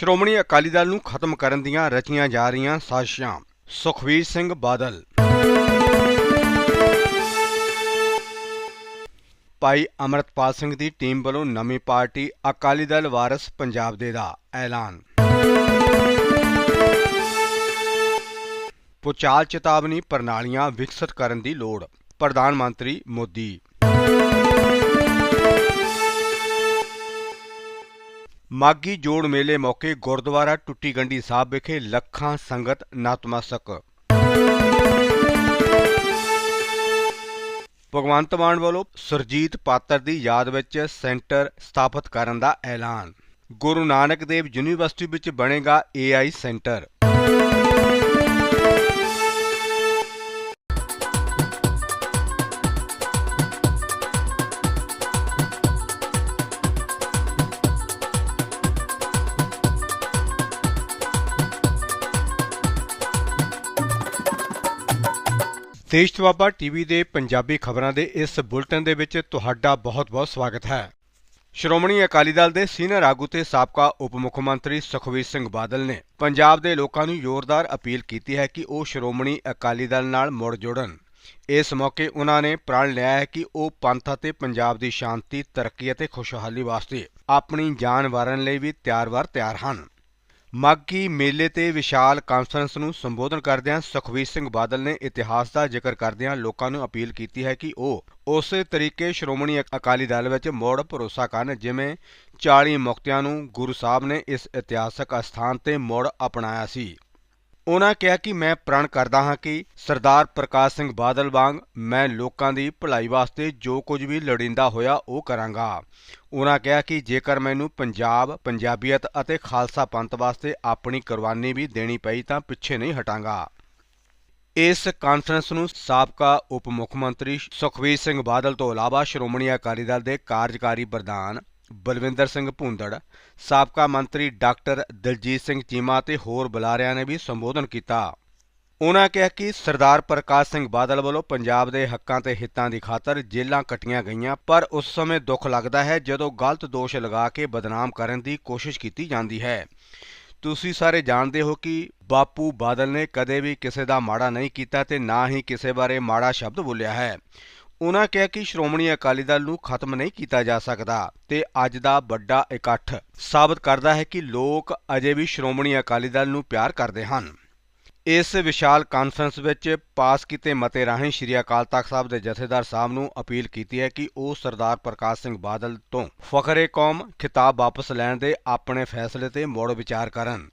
ਸ਼੍ਰੋਮਣੀ ਅਕਾਲੀ ਦਲ ਨੂੰ ਖਤਮ ਕਰਨ ਦੀਆਂ ਰਚੀਆਂ ਜਾ ਰਹੀਆਂ ਸਾਜ਼ਿਸ਼ਾਂ। ਸੁਖਵੀਰ ਸਿੰਘ ਬਾਦਲ। ਭਾਈ ਅਮਰਤਪਾਲ ਸਿੰਘ ਦੀ ਟੀਮ ਵੱਲੋਂ ਨਵੀਂ ਪਾਰਟੀ ਅਕਾਲੀ ਦਲ ਵਾਰਸ ਪੰਜਾਬ ਦੇ ਦਾ ਐਲਾਨ। ਪੁਚਾਲ ਚੇਤਾਵਨੀ ਪ੍ਰਣਾਲੀਆਂ ਵਿਕਸਿਤ ਕਰਨ ਦੀ ਲੋੜ, ਪ੍ਰਧਾਨ ਮੰਤਰੀ ਮੋਦੀ। ਮਾਗੀ ਜੋੜ ਮੇਲੇ ਮੌਕੇ ਗੁਰਦੁਆਰਾ ਟੁੱਟੀ ਗੰਢੀ ਸਾਹਿਬ ਵਿਖੇ ਲੱਖਾਂ ਸੰਗਤ ਨਤਮਸਤਕ। ਭਗਵੰਤ ਮਾਨ ਵੱਲੋਂ ਸੁਰਜੀਤ ਪਾਤਰ ਦੀ ਯਾਦ ਵਿੱਚ ਸੈਂਟਰ ਸਥਾਪਿਤ ਕਰਨ ਦਾ ਐਲਾਨ। ਗੁਰੂ ਨਾਨਕ ਦੇਵ ਯੂਨੀਵਰਸਿਟੀ ਵਿੱਚ ਬਣੇਗਾ AI ਸੈਂਟਰ। ਦੇਸ਼ ਦੁਆਬਾ ਟੀਵੀ ਦੇ ਪੰਜਾਬੀ ਖਬਰਾਂ ਦੇ ਇਸ ਬੁਲਟਨ ਦੇ ਵਿੱਚ ਤੁਹਾਡਾ ਬਹੁਤ-ਬਹੁਤ ਸਵਾਗਤ ਹੈ। ਸ਼੍ਰੋਮਣੀ ਅਕਾਲੀ ਦਲ ਦੇ ਸੀਨੀਅਰ ਆਗੂ ਤੇ ਸਾਬਕਾ ਉਪ ਮੁੱਖ ਮੰਤਰੀ ਸੁਖਵੀਰ ਸਿੰਘ ਬਾਦਲ ਨੇ ਪੰਜਾਬ ਦੇ ਲੋਕਾਂ ਨੂੰ ਜ਼ੋਰਦਾਰ ਅਪੀਲ ਕੀਤੀ ਹੈ ਕਿ ਉਹ ਸ਼੍ਰੋਮਣੀ ਅਕਾਲੀ ਦਲ ਨਾਲ ਮੁੜ ਜੁੜਨ। ਇਸ ਮੌਕੇ ਉਹਨਾਂ ਨੇ ਪ੍ਰਣ ਲਿਆ ਹੈ ਕਿ ਉਹ ਪੰਥ ਅਤੇ ਪੰਜਾਬ ਦੀ ਸ਼ਾਂਤੀ, ਤਰੱਕੀ ਅਤੇ ਖੁਸ਼ਹਾਲੀ ਵਾਸਤੇ ਆਪਣੀ ਜਾਨ ਵਾਰਨ ਲਈ ਵੀ ਤਿਆਰ-ਵਰ ਤਿਆਰ ਹਨ। ਮਾਗੀ ਮੇਲੇ ਤੇ ਵਿਸ਼ਾਲ ਕਾਨਫਰੰਸ ਨੂੰ ਸੰਬੋਧਨ ਕਰਦਿਆਂ ਸੁਖਬੀਰ ਸਿੰਘ ਬਾਦਲ ਨੇ ਇਤਿਹਾਸ ਦਾ ਜ਼ਿਕਰ ਕਰਦਿਆਂ ਲੋਕਾਂ ਨੂੰ ਅਪੀਲ ਕੀਤੀ ਹੈ ਕਿ ਉਹ ਉਸੇ ਤਰੀਕੇ ਸ਼੍ਰੋਮਣੀ ਅਕਾਲੀ ਦਲ ਵਿੱਚ ਮੋੜ ਭਰੋਸਾ ਕਰਨ, ਜਿਵੇਂ 40 ਮੁਕਤਿਆਂ ਨੂੰ ਗੁਰੂ ਸਾਹਿਬ ਨੇ ਇਸ ਇਤਿਹਾਸਕ ਅਸਥਾਨ ਤੇ ਮੋੜ ਅਪਣਾਇਆ ਸੀ। ਉਹਨਾਂ ਕਿਹਾ ਕਿ ਮੈਂ ਪ੍ਰਣ ਕਰਦਾ ਹਾਂ ਕਿ ਸਰਦਾਰ ਪ੍ਰਕਾਸ਼ ਸਿੰਘ ਬਾਦਲ ਵਾਂਗ ਮੈਂ ਲੋਕਾਂ ਦੀ ਭਲਾਈ ਵਾਸਤੇ ਜੋ ਕੁਝ ਵੀ ਲੋੜੀਂਦਾ ਹੋਇਆ ਉਹ ਕਰਾਂਗਾ। ਉਹਨਾਂ ਕਿਹਾ ਕਿ ਜੇਕਰ ਮੈਨੂੰ ਪੰਜਾਬ, ਪੰਜਾਬੀਅਤ ਅਤੇ ਖਾਲਸਾ ਪੰਥ ਵਾਸਤੇ ਆਪਣੀ ਕੁਰਬਾਨੀ ਵੀ ਦੇਣੀ ਪਈ ਤਾਂ ਪਿੱਛੇ ਨਹੀਂ ਹਟਾਂਗਾ। ਇਸ ਕਾਨਫਰੰਸ ਨੂੰ ਸਾਬਕਾ ਉਪ ਮੁੱਖ ਮੰਤਰੀ ਸੁਖਵੀਰ ਸਿੰਘ ਬਾਦਲ ਤੋਂ ਇਲਾਵਾ ਸ਼੍ਰੋਮਣੀ ਅਕਾਲੀ ਦਲ ਦੇ ਕਾਰਜਕਾਰੀ ਪ੍ਰਧਾਨ ਬਲਵਿੰਦਰ ਸਿੰਘ ਭੁੰਦੜ, ਸਾਬਕਾ ਮੰਤਰੀ ਡਾਕਟਰ ਦਲਜੀਤ ਸਿੰਘ ਚੀਮਾ ਤੇ ਹੋਰ ਬੁਲਾਰਿਆਂ ਨੇ ਵੀ ਸੰਬੋਧਨ ਕੀਤਾ। ਉਹਨਾਂ ਕਿਹਾ ਕਿ ਸਰਦਾਰ ਪ੍ਰਕਾਸ਼ ਸਿੰਘ ਬਾਦਲ ਵੱਲੋਂ ਪੰਜਾਬ ਦੇ ਹੱਕਾਂ ਤੇ ਹਿੱਤਾਂ ਦੀ ਖਾਤਰ ਜੇਲ੍ਹਾਂ ਕੱਟੀਆਂ ਗਈਆਂ, ਪਰ ਉਸ ਸਮੇਂ ਦੁੱਖ ਲੱਗਦਾ ਹੈ ਜਦੋਂ ਗਲਤ ਦੋਸ਼ ਲਗਾ ਕੇ ਬਦਨਾਮ ਕਰਨ ਦੀ ਕੋਸ਼ਿਸ਼ ਕੀਤੀ ਜਾਂਦੀ ਹੈ। ਤੁਸੀਂ ਸਾਰੇ ਜਾਣਦੇ ਹੋ ਕਿ ਬਾਪੂ ਬਾਦਲ ਨੇ ਕਦੇ ਵੀ ਕਿਸੇ ਦਾ ਮਾੜਾ ਨਹੀਂ ਕੀਤਾ ਤੇ ਨਾ ਹੀ ਕਿਸੇ ਬਾਰੇ ਮਾੜਾ ਸ਼ਬਦ ਬੋਲਿਆ ਹੈ। ਉਨ੍ਹਾਂ ਕਿਹਾ ਕਿ ਸ਼੍ਰੋਮਣੀ ਅਕਾਲੀ ਦਲ ਨੂੰ ਖਤਮ ਨਹੀਂ ਕੀਤਾ ਜਾ ਸਕਦਾ ਤੇ ਅੱਜ ਦਾ ਵੱਡਾ ਇਕੱਠ ਸਾਬਤ ਕਰਦਾ ਹੈ ਕਿ ਲੋਕ ਅਜੇ ਵੀ ਸ਼੍ਰੋਮਣੀ ਅਕਾਲੀ ਦਲ ਨੂੰ ਪਿਆਰ ਕਰਦੇ ਹਨ। ਇਸ ਵਿਸ਼ਾਲ ਕਾਨਫਰੰਸ ਵਿੱਚ ਪਾਸ ਕੀਤੇ ਮਤੇ ਰਾਹੀਂ ਸ਼੍ਰੀ ਅਕਾਲ ਤਖਤ ਸਾਹਿਬ ਦੇ ਜਥੇਦਾਰ ਸਾਹਿਬ ਨੂੰ ਅਪੀਲ ਕੀਤੀ ਹੈ ਕਿ ਉਹ ਸਰਦਾਰ ਪ੍ਰਕਾਸ਼ ਸਿੰਘ ਬਾਦਲ ਤੋਂ ਫਖਰੇ ਕੌਮ ਖਿਤਾਬ ਵਾਪਸ ਲੈਣ ਦੇ ਆਪਣੇ ਫੈਸਲੇ ਤੇ ਮੁੜ ਵਿਚਾਰ ਕਰਨ।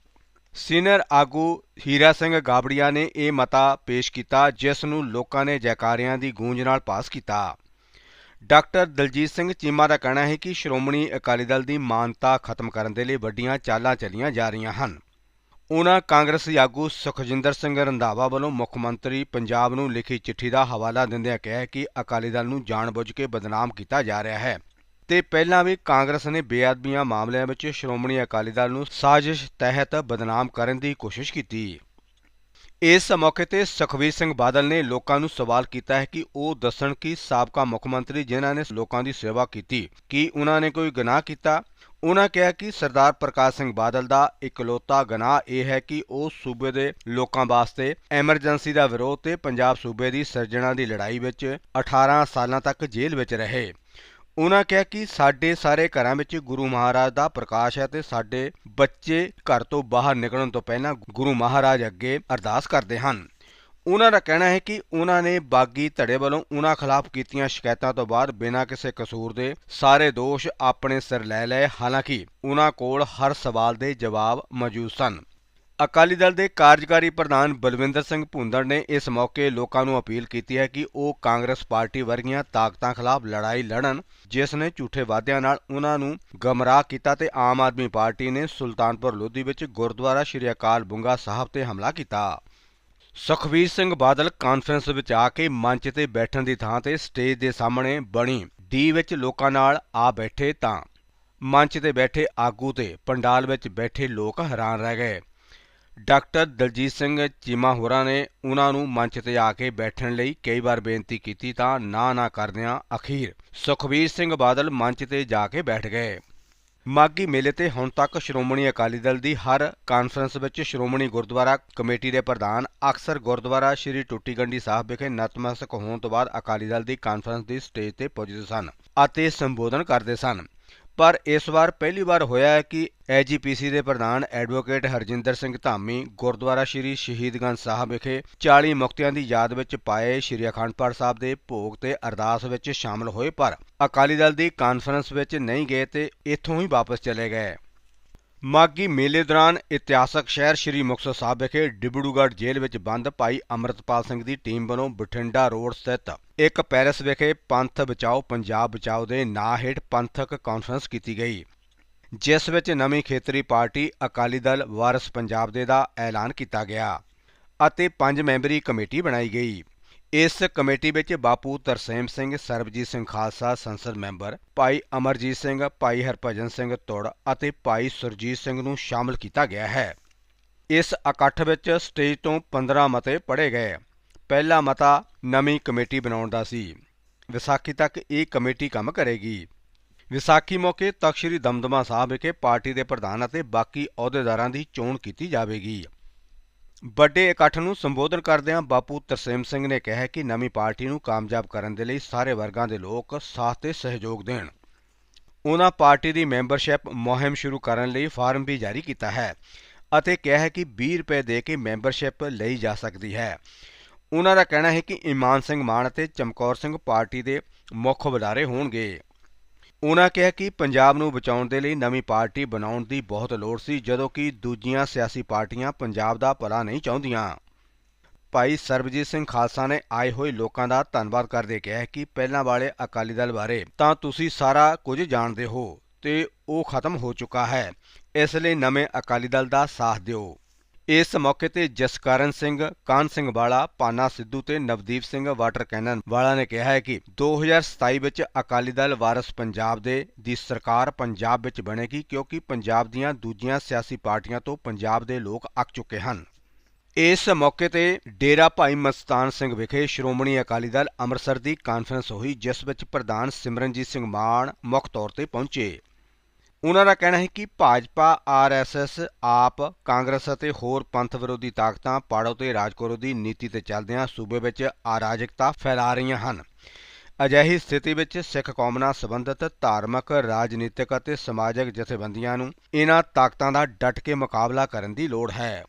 ਸੀਨੀਅਰ ਆਗੂ ਹੀਰਾ ਸਿੰਘ ਗਾਬੜੀਆ ਨੇ ਇਹ ਮਤਾ ਪੇਸ਼ ਕੀਤਾ, ਜਿਸ ਨੂੰ ਲੋਕਾਂ ਨੇ ਜੈਕਾਰਿਆਂ ਦੀ ਗੂੰਜ ਨਾਲ ਪਾਸ ਕੀਤਾ। ਡਾਕਟਰ ਦਲਜੀਤ ਸਿੰਘ ਚੀਮਾ ਦਾ ਕਹਿਣਾ ਹੈ ਕਿ ਸ਼੍ਰੋਮਣੀ ਅਕਾਲੀ ਦਲ ਦੀ ਮਾਨਤਾ ਖਤਮ ਕਰਨ ਦੇ ਲਈ ਵੱਡੀਆਂ ਚਾਲਾਂ ਚੱਲੀਆਂ ਜਾ ਰਹੀਆਂ ਹਨ। ਉਹਨਾਂ ਕਾਂਗਰਸੀ ਆਗੂ ਸੁਖਜਿੰਦਰ ਸਿੰਘ ਰੰਧਾਵਾ ਵੱਲੋਂ ਮੁੱਖ ਮੰਤਰੀ ਪੰਜਾਬ ਨੂੰ ਲਿਖੀ ਚਿੱਠੀ ਦਾ ਹਵਾਲਾ ਦਿੰਦਿਆਂ ਕਿਹਾ ਕਿ ਅਕਾਲੀ ਦਲ ਨੂੰ ਜਾਣਬੁੱਝ ਕੇ ਬਦਨਾਮ ਕੀਤਾ ਜਾ ਰਿਹਾ ਹੈ। ਤੇ ਪਹਿਲਾਂ ਵੀ ਕਾਂਗਰਸ ਨੇ ਬੇਅਦਬੀਆਂ ਮਾਮਲਿਆਂ ਵਿੱਚ ਸ਼੍ਰੋਮਣੀ ਅਕਾਲੀ ਦਲ ਨੂੰ ਸਾਜ਼ਿਸ਼ ਤਹਿਤ ਬਦਨਾਮ ਕਰਨ ਦੀ ਕੋਸ਼ਿਸ਼ ਕੀਤੀ। ਇਸ ਮੌਕੇ ਤੇ ਸੁਖਵੀਰ ਸਿੰਘ ਬਾਦਲ ਨੇ ਲੋਕਾਂ ਨੂੰ ਸਵਾਲ ਕੀਤਾ ਹੈ ਕਿ ਉਹ ਦੱਸਣ ਕਿ ਸਾਬਕਾ ਮੁੱਖ ਮੰਤਰੀ ਜਿਨ੍ਹਾਂ ਨੇ ਲੋਕਾਂ ਦੀ ਸੇਵਾ ਕੀਤੀ, ਕੀ ਉਹਨਾਂ ਨੇ ਕੋਈ ਗੁਨਾਹ ਕੀਤਾ? ਉਹਨਾਂ ਕਿਹਾ ਕਿ ਸਰਦਾਰ ਪ੍ਰਕਾਸ਼ ਸਿੰਘ ਬਾਦਲ ਦਾ ਇਕਲੌਤਾ ਗੁਨਾਹ ਇਹ ਹੈ ਕਿ ਉਹ ਸੂਬੇ ਦੇ ਲੋਕਾਂ ਵਾਸਤੇ ਐਮਰਜੈਂਸੀ ਦਾ ਵਿਰੋਧ ਤੇ ਪੰਜਾਬ ਸੂਬੇ ਦੀ ਸਿਰਜਣਾ ਦੀ ਲੜਾਈ ਵਿੱਚ 18 ਸਾਲਾਂ ਤੱਕ ਜੇਲ੍ਹ ਵਿੱਚ ਰਹੇ। ਉਹਨਾਂ ਕਿਹਾ ਕਿ ਸਾਡੇ ਸਾਰੇ ਘਰਾਂ ਵਿੱਚ ਗੁਰੂ ਮਹਾਰਾਜ ਦਾ ਪ੍ਰਕਾਸ਼ ਹੈ ਤੇ ਸਾਡੇ ਬੱਚੇ ਘਰ ਤੋਂ ਬਾਹਰ ਨਿਕਲਣ ਤੋਂ ਪਹਿਲਾਂ ਗੁਰੂ ਮਹਾਰਾਜ ਅੱਗੇ ਅਰਦਾਸ ਕਰਦੇ ਹਨ। ਉਹਨਾਂ ਦਾ ਕਹਿਣਾ ਹੈ ਕਿ ਉਹਨਾਂ ਨੇ ਬਾਗੀ ਧੜੇ ਵੱਲੋਂ ਉਹਨਾਂ ਖਿਲਾਫ ਕੀਤੀਆਂ ਸ਼ਿਕਾਇਤਾਂ ਤੋਂ ਬਾਅਦ ਬਿਨਾਂ ਕਿਸੇ ਕਸੂਰ ਦੇ ਸਾਰੇ ਦੋਸ਼ ਆਪਣੇ ਸਿਰ ਲੈ ਲਏ। ਹਾਲਾਂਕਿ ਉਹਨਾਂ ਕੋਲ ਹਰ ਸਵਾਲ ਦੇ ਜਵਾਬ ਮੌਜੂਦ ਸਨ। ਅਕਾਲੀ ਦਲ ਦੇ ਕਾਰਜਕਾਰੀ ਪ੍ਰਧਾਨ ਬਲਵਿੰਦਰ ਸਿੰਘ ਭੁੰਦੜ ਨੇ ਇਸ ਮੌਕੇ ਲੋਕਾਂ ਨੂੰ ਅਪੀਲ ਕੀਤੀ ਹੈ ਕਿ ਉਹ ਕਾਂਗਰਸ ਪਾਰਟੀ ਵਰਗੀਆਂ ਤਾਕਤਾਂ ਖਿਲਾਫ ਲੜਾਈ ਲੜਨ, ਜਿਸ ਨੇ ਝੂਠੇ ਵਾਅਦਿਆਂ ਨਾਲ ਉਹਨਾਂ ਨੂੰ ਗਮਰਾਹ ਕੀਤਾ ਤੇ ਆਮ ਆਦਮੀ ਪਾਰਟੀ ਨੇ ਸੁਲਤਾਨਪੁਰ ਲੋਧੀ ਵਿੱਚ ਗੁਰਦੁਆਰਾ ਸ਼੍ਰੀ ਅਕਾਲ ਬੁੰਗਾ ਸਾਹਿਬ ਤੇ ਹਮਲਾ ਕੀਤਾ। ਸੁਖਵੀਰ ਸਿੰਘ ਬਾਦਲ ਕਾਨਫਰੰਸ ਵਿੱਚ ਆ ਕੇ ਮੰਚ ਤੇ ਬੈਠਣ ਦੀ ਥਾਂ ਤੇ ਸਟੇਜ ਦੇ ਸਾਹਮਣੇ ਬਣੀ ਡੀ ਵਿੱਚ ਲੋਕਾਂ ਨਾਲ ਆ ਬੈਠੇ ਤਾਂ ਮੰਚ ਤੇ ਬੈਠੇ ਆਗੂ ਤੇ ਪੰਡਾਲ ਵਿੱਚ ਬੈਠੇ ਲੋਕ ਹੈਰਾਨ ਰਹਿ ਗਏ। ਡਾਕਟਰ ਦਲਜੀਤ ਸਿੰਘ ਚੀਮਾ ਹੋਰਾਂ ਨੇ ਉਹਨਾਂ ਨੂੰ ਮੰਚ ਤੇ ਆ ਕੇ ਬੈਠਣ ਲਈ ਕਈ ਵਾਰ ਬੇਨਤੀ ਕੀਤੀ ਤਾਂ ਨਾ ਨਾ ਕਰਦਿਆਂ ਅਖੀਰ ਸੁਖਵੀਰ ਸਿੰਘ ਬਾਦਲ ਮੰਚ ਤੇ ਜਾ ਕੇ ਬੈਠ ਗਏ। ਮਾਗੀ ਮੇਲੇ ਤੇ ਹੁਣ ਤੱਕ ਸ਼੍ਰੋਮਣੀ ਅਕਾਲੀ ਦਲ ਦੀ ਹਰ ਕਾਨਫਰੰਸ ਵਿੱਚ ਸ਼੍ਰੋਮਣੀ ਗੁਰਦੁਆਰਾ ਕਮੇਟੀ ਦੇ ਪ੍ਰਧਾਨ ਅਕਸਰ ਗੁਰਦੁਆਰਾ ਸ਼੍ਰੀ ਟੁੱਟੀਗੰਡੀ ਸਾਹਿਬ ਵਿਖੇ ਨਤਮਸਤਕ ਹੋਣ ਤੋਂ ਬਾਅਦ ਅਕਾਲੀ ਦਲ ਦੀ ਕਾਨਫਰੰਸ ਦੀ ਸਟੇਜ ਤੇ ਪੁੱਜਦੇ ਸਨ ਅਤੇ ਸੰਬੋਧਨ ਕਰਦੇ ਸਨ। ਪਰ ਇਸ ਵਾਰ ਪਹਿਲੀ ਵਾਰ ਹੋਇਆ ਹੈ ਕਿ ਐਜੀਪੀਸੀ ਦੇ ਪ੍ਰਧਾਨ ਐਡਵੋਕੇਟ ਹਰਜਿੰਦਰ ਸਿੰਘ ਧਾਮੀ ਗੁਰਦੁਆਰਾ ਸ਼੍ਰੀ ਸ਼ਹੀਦਗੰਜ ਸਾਹਿਬ ਵਿਖੇ 40 ਮੁਕਤਿਆਂ ਦੀ ਯਾਦ ਵਿੱਚ ਪਾਏ ਸ਼੍ਰੀ ਅਖੰਡ ਪਾਠ ਸਾਹਿਬ ਦੇ ਭੋਗ ਤੇ ਅਰਦਾਸ ਵਿੱਚ ਸ਼ਾਮਲ ਹੋਏ ਪਰ ਅਕਾਲੀ ਦਲ ਦੀ ਕਾਨਫਰੰਸ ਵਿੱਚ ਨਹੀਂ ਗਏ ਤੇ ਇੱਥੋਂ ਹੀ ਵਾਪਸ ਚਲੇ ਗਏ। ਮਾਗੀ ਮੇਲੇ ਦੌਰਾਨ ਇਤਿਹਾਸਕ ਸ਼ਹਿਰ ਸ਼੍ਰੀ ਮੁਕਤਸਰ ਸਾਹਿਬ ਵਿਖੇ ਡਿਬੜੂਗੜ੍ਹ ਜੇਲ੍ਹ ਵਿੱਚ ਬੰਦ ਭਾਈ ਅਮਰਤਪਾਲ ਸਿੰਘ ਦੀ ਟੀਮ ਵੱਲੋਂ ਬਠਿੰਡਾ ਰੋਡ ਸਥਿਤ ਇੱਕ ਪੈਰਿਸ ਵਿਖੇ ਪੰਥ ਬਚਾਓ, ਪੰਜਾਬ ਬਚਾਓ ਦੇ ਨਾਂ ਹੇਠ ਪੰਥਕ ਕਾਨਫਰੰਸ ਕੀਤੀ ਗਈ, ਜਿਸ ਵਿੱਚ ਨਵੀਂ ਖੇਤਰੀ ਪਾਰਟੀ, ਅਕਾਲੀ ਦਲ, ਵਾਰਸ ਪੰਜਾਬ ਦੇ ਦਾ ਐਲਾਨ ਕੀਤਾ ਗਿਆ ਅਤੇ ਪੰਜ ਮੈਂਬਰੀ ਕਮੇਟੀ ਬਣਾਈ ਗਈ। ਇਸ ਕਮੇਟੀ ਵਿੱਚ ਬਾਪੂ ਤਰਸੇਮ ਸਿੰਘ, ਸਰਬਜੀਤ ਸਿੰਘ ਖਾਲਸਾ ਸੰਸਦ ਮੈਂਬਰ, ਭਾਈ ਅਮਰਜੀਤ ਸਿੰਘ, ਭਾਈ ਹਰਭਜਨ ਸਿੰਘ ਤੁੜ ਅਤੇ ਭਾਈ ਸੁਰਜੀਤ ਸਿੰਘ ਨੂੰ ਸ਼ਾਮਲ ਕੀਤਾ ਗਿਆ ਹੈ। ਇਸ ਇਕੱਠ ਵਿੱਚ ਸਟੇਜ ਤੋਂ 15 ਮਤੇ ਪੜ੍ਹੇ ਗਏ। ਪਹਿਲਾ ਮਤਾ ਨਵੀਂ ਕਮੇਟੀ ਬਣਾਉਣ ਦਾ ਸੀ। ਵਿਸਾਖੀ ਤੱਕ ਇਹ ਕਮੇਟੀ ਕੰਮ ਕਰੇਗੀ। ਵਿਸਾਖੀ ਮੌਕੇ ਤਖ਼ਤ ਸ੍ਰੀ ਦਮਦਮਾ ਸਾਹਿਬ ਵਿਖੇ ਪਾਰਟੀ ਦੇ ਪ੍ਰਧਾਨ ਅਤੇ ਬਾਕੀ ਅਹੁਦੇਦਾਰਾਂ ਦੀ ਚੋਣ ਕੀਤੀ ਜਾਵੇਗੀ। ਵੱਡੇ ਇਕੱਠ ਨੂੰ ਸੰਬੋਧਨ ਕਰਦਿਆਂ ਬਾਪੂ ਤਰਸੇਮ ਸਿੰਘ ਨੇ ਕਿਹਾ ਕਿ ਨਵੀਂ ਪਾਰਟੀ ਨੂੰ ਕਾਮਯਾਬ ਕਰਨ ਦੇ ਲਈ ਸਾਰੇ ਵਰਗਾਂ ਦੇ ਲੋਕ ਸਾਥ ਤੇ ਸਹਿਯੋਗ ਦੇਣ। ਉਹਨਾਂ ਪਾਰਟੀ ਦੀ ਮੈਂਬਰਸ਼ਿਪ ਮੁਹਿੰਮ ਸ਼ੁਰੂ ਕਰਨ ਲਈ ਫਾਰਮ ਵੀ ਜਾਰੀ ਕੀਤਾ ਹੈ ਅਤੇ ਕਿਹਾ ਹੈ ਕਿ 20 ਰੁਪਏ ਦੇ ਕੇ ਮੈਂਬਰਸ਼ਿਪ ਲਈ ਜਾ ਸਕਦੀ ਹੈ। ਉਹਨਾਂ ਦਾ ਕਹਿਣਾ ਹੈ ਕਿ ਇਮਾਨ ਸਿੰਘ ਮਾਨ ਅਤੇ ਚਮਕੌਰ ਸਿੰਘ ਪਾਰਟੀ ਦੇ ਮੁੱਖ ਬੁਲਾਰੇ ਹੋਣਗੇ। ਉਨ੍ਹਾਂ ਕਿਹਾ ਕਿ ਪੰਜਾਬ ਨੂੰ ਬਚਾਉਣ ਦੇ ਲਈ ਨਵੀਂ ਪਾਰਟੀ ਬਣਾਉਣ ਦੀ ਬਹੁਤ ਲੋੜ ਸੀ, ਜਦੋਂ ਕਿ ਦੂਜੀਆਂ ਸਿਆਸੀ ਪਾਰਟੀਆਂ ਪੰਜਾਬ ਦਾ ਭਲਾ ਨਹੀਂ ਚਾਹੁੰਦੀਆਂ। ਭਾਈ ਸਰਬਜੀਤ ਸਿੰਘ ਖਾਲਸਾ ਨੇ ਆਏ ਹੋਏ ਲੋਕਾਂ ਦਾ ਧੰਨਵਾਦ ਕਰਦੇ ਕਿਹਾ ਕਿ ਪਹਿਲਾਂ ਵਾਲੇ ਅਕਾਲੀ ਦਲ ਬਾਰੇ ਤਾਂ ਤੁਸੀਂ ਸਾਰਾ ਕੁਝ ਜਾਣਦੇ ਹੋ ਤੇ ਉਹ ਖਤਮ ਹੋ ਚੁੱਕਾ ਹੈ, ਇਸ ਲਈ ਨਵੇਂ ਅਕਾਲੀ ਦਲ ਦਾ ਸਾਥ ਦਿਓ। ਇਸ ਮੌਕੇ ਤੇ ਜਸਕਰਨ ਸਿੰਘ ਕਾਨ ਸਿੰਘ ਵਾਲਾ, ਪਾਨਾ ਸਿੱਧੂ ਤੇ ਨਵਦੀਪ ਸਿੰਘ ਵਾਟਰ ਕੈਨਨ ਵਾਲਾ ਨੇ ਕਿਹਾ ਹੈ ਕਿ 2027 ਵਿੱਚ ਅਕਾਲੀ ਦਲ ਵਾਰਸ ਪੰਜਾਬ ਦੇ, ਦੀ ਸਰਕਾਰ ਪੰਜਾਬ ਵਿੱਚ ਬਣੇਗੀ ਕਿਉਂਕਿ ਪੰਜਾਬ ਦੀਆਂ ਦੂਜੀਆਂ ਸਿਆਸੀ ਪਾਰਟੀਆਂ ਤੋਂ ਪੰਜਾਬ ਦੇ ਲੋਕ ਅੱਕ ਚੁੱਕੇ ਹਨ। ਇਸ ਮੌਕੇ ਤੇ ਡੇਰਾ ਭਾਈ ਮਸਤਾਨ ਸਿੰਘ ਵਿਖੇ ਸ਼੍ਰੋਮਣੀ ਅਕਾਲੀ ਦਲ ਅੰਮ੍ਰਿਤਸਰ ਦੀ ਕਾਨਫਰੰਸ ਹੋਈ, ਜਿਸ ਵਿੱਚ ਪ੍ਰਧਾਨ ਸਿਮਰਨਜੀਤ ਸਿੰਘ ਮਾਨ ਮੁੱਖ ਤੌਰ ਤੇ ਪਹੁੰਚੇ। ਉਹਨਾਂ ਦਾ ਕਹਿਣਾ ਹੈ ਕਿ ਭਾਜਪਾ, ਆਰਐਸਐਸ, ਆਪ, ਕਾਂਗਰਸ ਅਤੇ ਹੋਰ ਪੰਥ ਵਿਰੋਧੀ ਤਾਕਤਾਂ ਪਾੜੋ ਤੇ ਰਾਜਕੋਰੋ ਦੀ ਨੀਤੀ ਤੇ ਚੱਲਦਿਆਂ ਸੂਬੇ ਵਿੱਚ ਅਰਾਜਕਤਾ ਫੈਲਾ ਰਹੀਆਂ ਹਨ। ਅਜਿਹੀ ਸਥਿਤੀ ਵਿੱਚ ਸਿੱਖ ਕੌਮ ਨਾਲ ਸੰਬੰਧਿਤ ਧਾਰਮਿਕ, ਰਾਜਨੀਤਿਕ ਅਤੇ ਸਮਾਜਿਕ ਜਥੇਬੰਦੀਆਂ ਨੂੰ ਇਹਨਾਂ ਤਾਕਤਾਂ ਦਾ ਡਟ ਕੇ ਮੁਕਾਬਲਾ ਕਰਨ ਦੀ ਲੋੜ ਹੈ।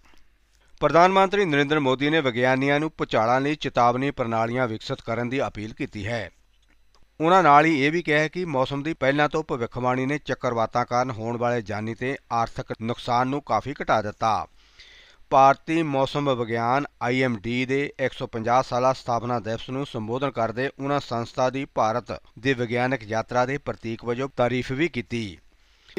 ਪ੍ਰਧਾਨ ਮੰਤਰੀ ਨਰਿੰਦਰ ਮੋਦੀ ਨੇ ਵਿਗਿਆਨੀਆਂ ਨੂੰ ਭੁਚਾਲਾਂ ਲਈ ਚੇਤਾਵਨੀ ਪ੍ਰਣਾਲੀਆਂ ਵਿਕਸਿਤ ਕਰਨ ਦੀ ਅਪੀਲ ਕੀਤੀ ਹੈ। ਉਹਨਾਂ ਨਾਲ ਹੀ ਇਹ ਵੀ ਕਿਹਾ ਕਿ ਮੌਸਮ ਦੀ ਪਹਿਲਾਂ ਤੋਂ ਭਵਿੱਖਬਾਣੀ ਨੇ ਚੱਕਰਵਾਤਾਂ ਕਾਰਨ ਹੋਣ ਵਾਲੇ ਜਾਨੀ ਤੇ ਆਰਥਿਕ ਨੁਕਸਾਨ ਨੂੰ ਕਾਫੀ ਘਟਾ ਦਿੱਤਾ। ਭਾਰਤੀ ਮੌਸਮ ਵਿਗਿਆਨ IMD ਦੇ 150 ਸਾਲਾ ਸਥਾਪਨਾ ਦਿਵਸ ਨੂੰ ਸੰਬੋਧਨ ਕਰਦੇ ਉਹਨਾਂ ਸੰਸਥਾ ਦੀ ਭਾਰਤ ਦੀ ਵਿਗਿਆਨਕ ਯਾਤਰਾ ਦੇ ਪ੍ਰਤੀਕ ਵਜੋਂ ਤਾਰੀਫ ਵੀ ਕੀਤੀ।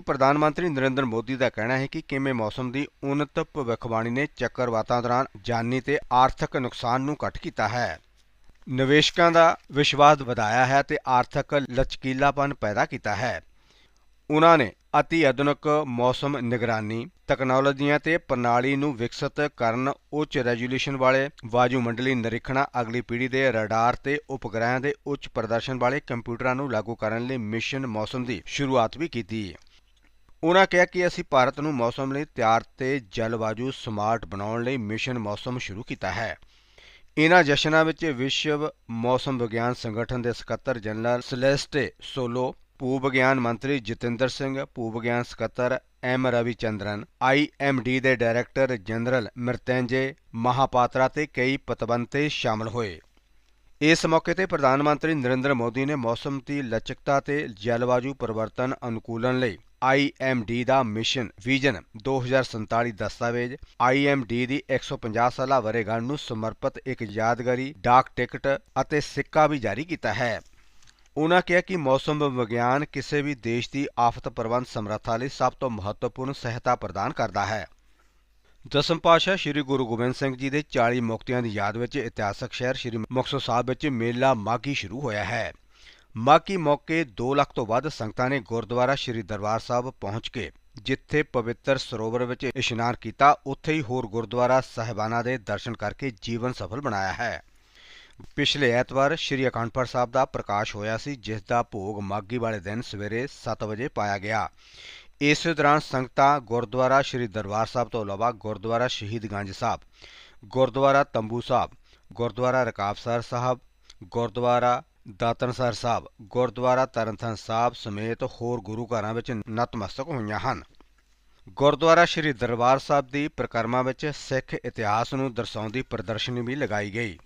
ਪ੍ਰਧਾਨ ਮੰਤਰੀ ਨਰਿੰਦਰ ਮੋਦੀ ਦਾ ਕਹਿਣਾ ਹੈ ਕਿ ਕਿਵੇਂ ਮੌਸਮ ਦੀ ਉન્નਤ ਭਵਿੱਖਬਾਣੀ ਨੇ ਚੱਕਰਵਾਤਾਂ ਦੌਰਾਨ ਜਾਨੀ ਤੇ ਆਰਥਿਕ ਨੁਕਸਾਨ ਨੂੰ ਘੱਟ ਕੀਤਾ ਹੈ। ਨਿਵੇਸ਼ਕਾਂ ਦਾ ਵਿਸ਼ਵਾਸ ਵਧਾਇਆ ਹੈ ਤੇ ਆਰਥਿਕ ਲਚਕੀਲਾਪਨ ਪੈਦਾ ਕੀਤਾ ਹੈ। ਉਹਨਾਂ ਨੇ ਅਤੀ ਆਧੁਨਿਕ ਮੌਸਮ ਨਿਗਰਾਨੀ, ਤਕਨਾਲੋਜੀਆਂ ਤੇ ਪ੍ਰਣਾਲੀ ਨੂੰ ਵਿਕਸਿਤ ਕਰਨ, ਉੱਚ ਰੈਜ਼ੋਲੂਸ਼ਨ ਵਾਲੇ ਵਾਯੂਮੰਡਲੀ ਨਿਰੀਖਣਾ, ਅਗਲੀ ਪੀੜ੍ਹੀ ਦੇ ਰਡਾਰ ਤੇ ਉਪਗ੍ਰਹਿਾਂ ਦੇ ਉੱਚ ਪ੍ਰਦਰਸ਼ਨ ਵਾਲੇ ਕੰਪਿਊਟਰਾਂ ਨੂੰ ਲਾਗੂ ਕਰਨ ਲਈ ਮਿਸ਼ਨ ਮੌਸਮ ਦੀ ਸ਼ੁਰੂਆਤ ਵੀ ਕੀਤੀ। ਉਹਨਾਂ ਕਿਹਾ ਕਿ ਅਸੀਂ ਭਾਰਤ ਨੂੰ ਮੌਸਮ ਲਈ ਤਿਆਰ ਤੇ ਜਲਵਾਯੂ ਸਮਾਰਟ ਬਣਾਉਣ ਲਈ ਮਿਸ਼ਨ ਮੌਸਮ ਸ਼ੁਰੂ ਕੀਤਾ ਹੈ। ਇਨ੍ਹਾਂ ਜਸ਼ਨਾਂ ਵਿੱਚ ਵਿਸ਼ਵ ਮੌਸਮ ਵਿਗਿਆਨ ਸੰਗਠਨ ਦੇ ਸਕੱਤਰ ਜਨਰਲ ਸਲੈਸਟੇ ਸੋਲੋ, ਭੂ ਵਿਗਿਆਨ ਮੰਤਰੀ ਜਤਿੰਦਰ ਸਿੰਘ, ਭੂ ਵਿਗਿਆਨ ਸਕੱਤਰ ਐਮ ਰਵੀ ਚੰਦਰਨ ਆਈਐਮਡੀ ਦੇ ਡਾਇਰੈਕਟਰ ਜਨਰਲ ਮਿਰਤੈਂਜੇ ਮਹਾਪਾਤਰਾ ਤੇ ਕਈ ਪਤਵੰਤੇ ਸ਼ਾਮਲ ਹੋਏ। ਇਸ ਮੌਕੇ ਤੇ ਪ੍ਰਧਾਨ ਮੰਤਰੀ ਨਰਿੰਦਰ ਮੋਦੀ ਨੇ ਮੌਸਮ ਦੀ ਲਚਕਤਾ ਤੇ ਜਲਵਾਯੂ ਪਰਿਵਰਤਨ ਅਨੁਕੂਲਨ ਲਈ IMD ਦਾ ਮਿਸ਼ਨ ਵਿਜ਼ਨ 2047 ਦਸਤਾਵੇਜ਼ IMD ਦੀ 150 ਸਾਲਾ ਵਰੇਗੰਢ ਨੂੰ ਸਮਰਪਿਤ ਇੱਕ ਯਾਦਗਾਰੀ ਡਾਕ ਟਿਕਟ ਅਤੇ ਸਿੱਕਾ ਵੀ ਜਾਰੀ ਕੀਤਾ ਹੈ। ਉਨ੍ਹਾਂ ਕਿਹਾ ਕਿ ਮੌਸਮ ਵਿਗਿਆਨ ਕਿਸੇ ਵੀ ਦੇਸ਼ ਦੀ ਆਫਤ ਪ੍ਰਬੰਧ ਸਮਰੱਥਾ ਲਈ ਸਭ ਤੋਂ ਮਹੱਤਵਪੂਰਨ ਸਹਾਇਤਾ ਪ੍ਰਦਾਨ ਕਰਦਾ ਹੈ। ਦਸਮ ਪਾਤਸ਼ਾਹ ਸ੍ਰੀ ਗੁਰੂ ਗੋਬਿੰਦ ਸਿੰਘ ਜੀ ਦੇ 40 ਮੁਕਤੀਆਂ ਦੀ ਯਾਦ ਵਿੱਚ ਇਤਿਹਾਸਕ ਸ਼ਹਿਰ ਸ੍ਰੀ ਮੁਕਤਸਰ ਸਾਹਿਬ ਵਿੱਚ ਮੇਲਾ ਮਾਘੀ ਸ਼ੁਰੂ ਹੋਇਆ ਹੈ। ਮਾਘੀ ਮੌਕੇ 2 ਲੱਖ ਤੋਂ ਵੱਧ ਸੰਗਤਾਂ ਨੇ ਗੁਰਦੁਆਰਾ ਸ੍ਰੀ ਦਰਬਾਰ ਸਾਹਿਬ ਪਹੁੰਚ ਕੇ ਜਿੱਥੇ ਪਵਿੱਤਰ ਸਰੋਵਰ ਵਿੱਚ ਇਸ਼ਨਾਨ ਕੀਤਾ, ਉੱਥੇ ਹੀ ਹੋਰ ਗੁਰਦੁਆਰਾ ਸਾਹਿਬਾਨਾਂ ਦੇ ਦਰਸ਼ਨ ਕਰਕੇ ਜੀਵਨ ਸਫਲ ਬਣਾਇਆ ਹੈ। ਪਿਛਲੇ ਐਤਵਾਰ ਸ੍ਰੀ ਅਖੰਡ ਪਾਠ ਸਾਹਿਬ ਦਾ ਪ੍ਰਕਾਸ਼ ਹੋਇਆ ਸੀ, ਜਿਸ ਦਾ ਭੋਗ ਮਾਘੀ ਵਾਲੇ ਦਿਨ ਸਵੇਰੇ 7 ਵਜੇ ਪਾਇਆ ਗਿਆ। ਇਸੇ ਦੌਰਾਨ ਸੰਗਤਾਂ ਗੁਰਦੁਆਰਾ ਸ੍ਰੀ ਦਰਬਾਰ ਸਾਹਿਬ ਤੋਂ ਇਲਾਵਾ ਗੁਰਦੁਆਰਾ ਸ਼ਹੀਦਗੰਜ ਸਾਹਿਬ, ਗੁਰਦੁਆਰਾ ਤੰਬੂ ਸਾਹਿਬ, ਗੁਰਦੁਆਰਾ ਰਕਾਬਸਰ ਸਾਹਿਬ, ਗੁਰਦੁਆਰਾ ਦਾਤਨਸਰ ਸਾਹਿਬ, ਗੁਰਦੁਆਰਾ ਤਰਨਥਨ ਸਾਹਿਬ ਸਮੇਤ ਹੋਰ ਗੁਰੂ ਘਰਾਂ ਵਿੱਚ ਨਤਮਸਤਕ ਹੋਈਆਂ ਹਨ। ਗੁਰਦੁਆਰਾ ਸ੍ਰੀ ਦਰਬਾਰ ਸਾਹਿਬ ਦੀ ਪ੍ਰਕਰਮਾ ਵਿੱਚ ਸਿੱਖ ਇਤਿਹਾਸ ਨੂੰ ਦਰਸਾਉਂਦੀ ਪ੍ਰਦਰਸ਼ਨੀ ਵੀ ਲਗਾਈ ਗਈ।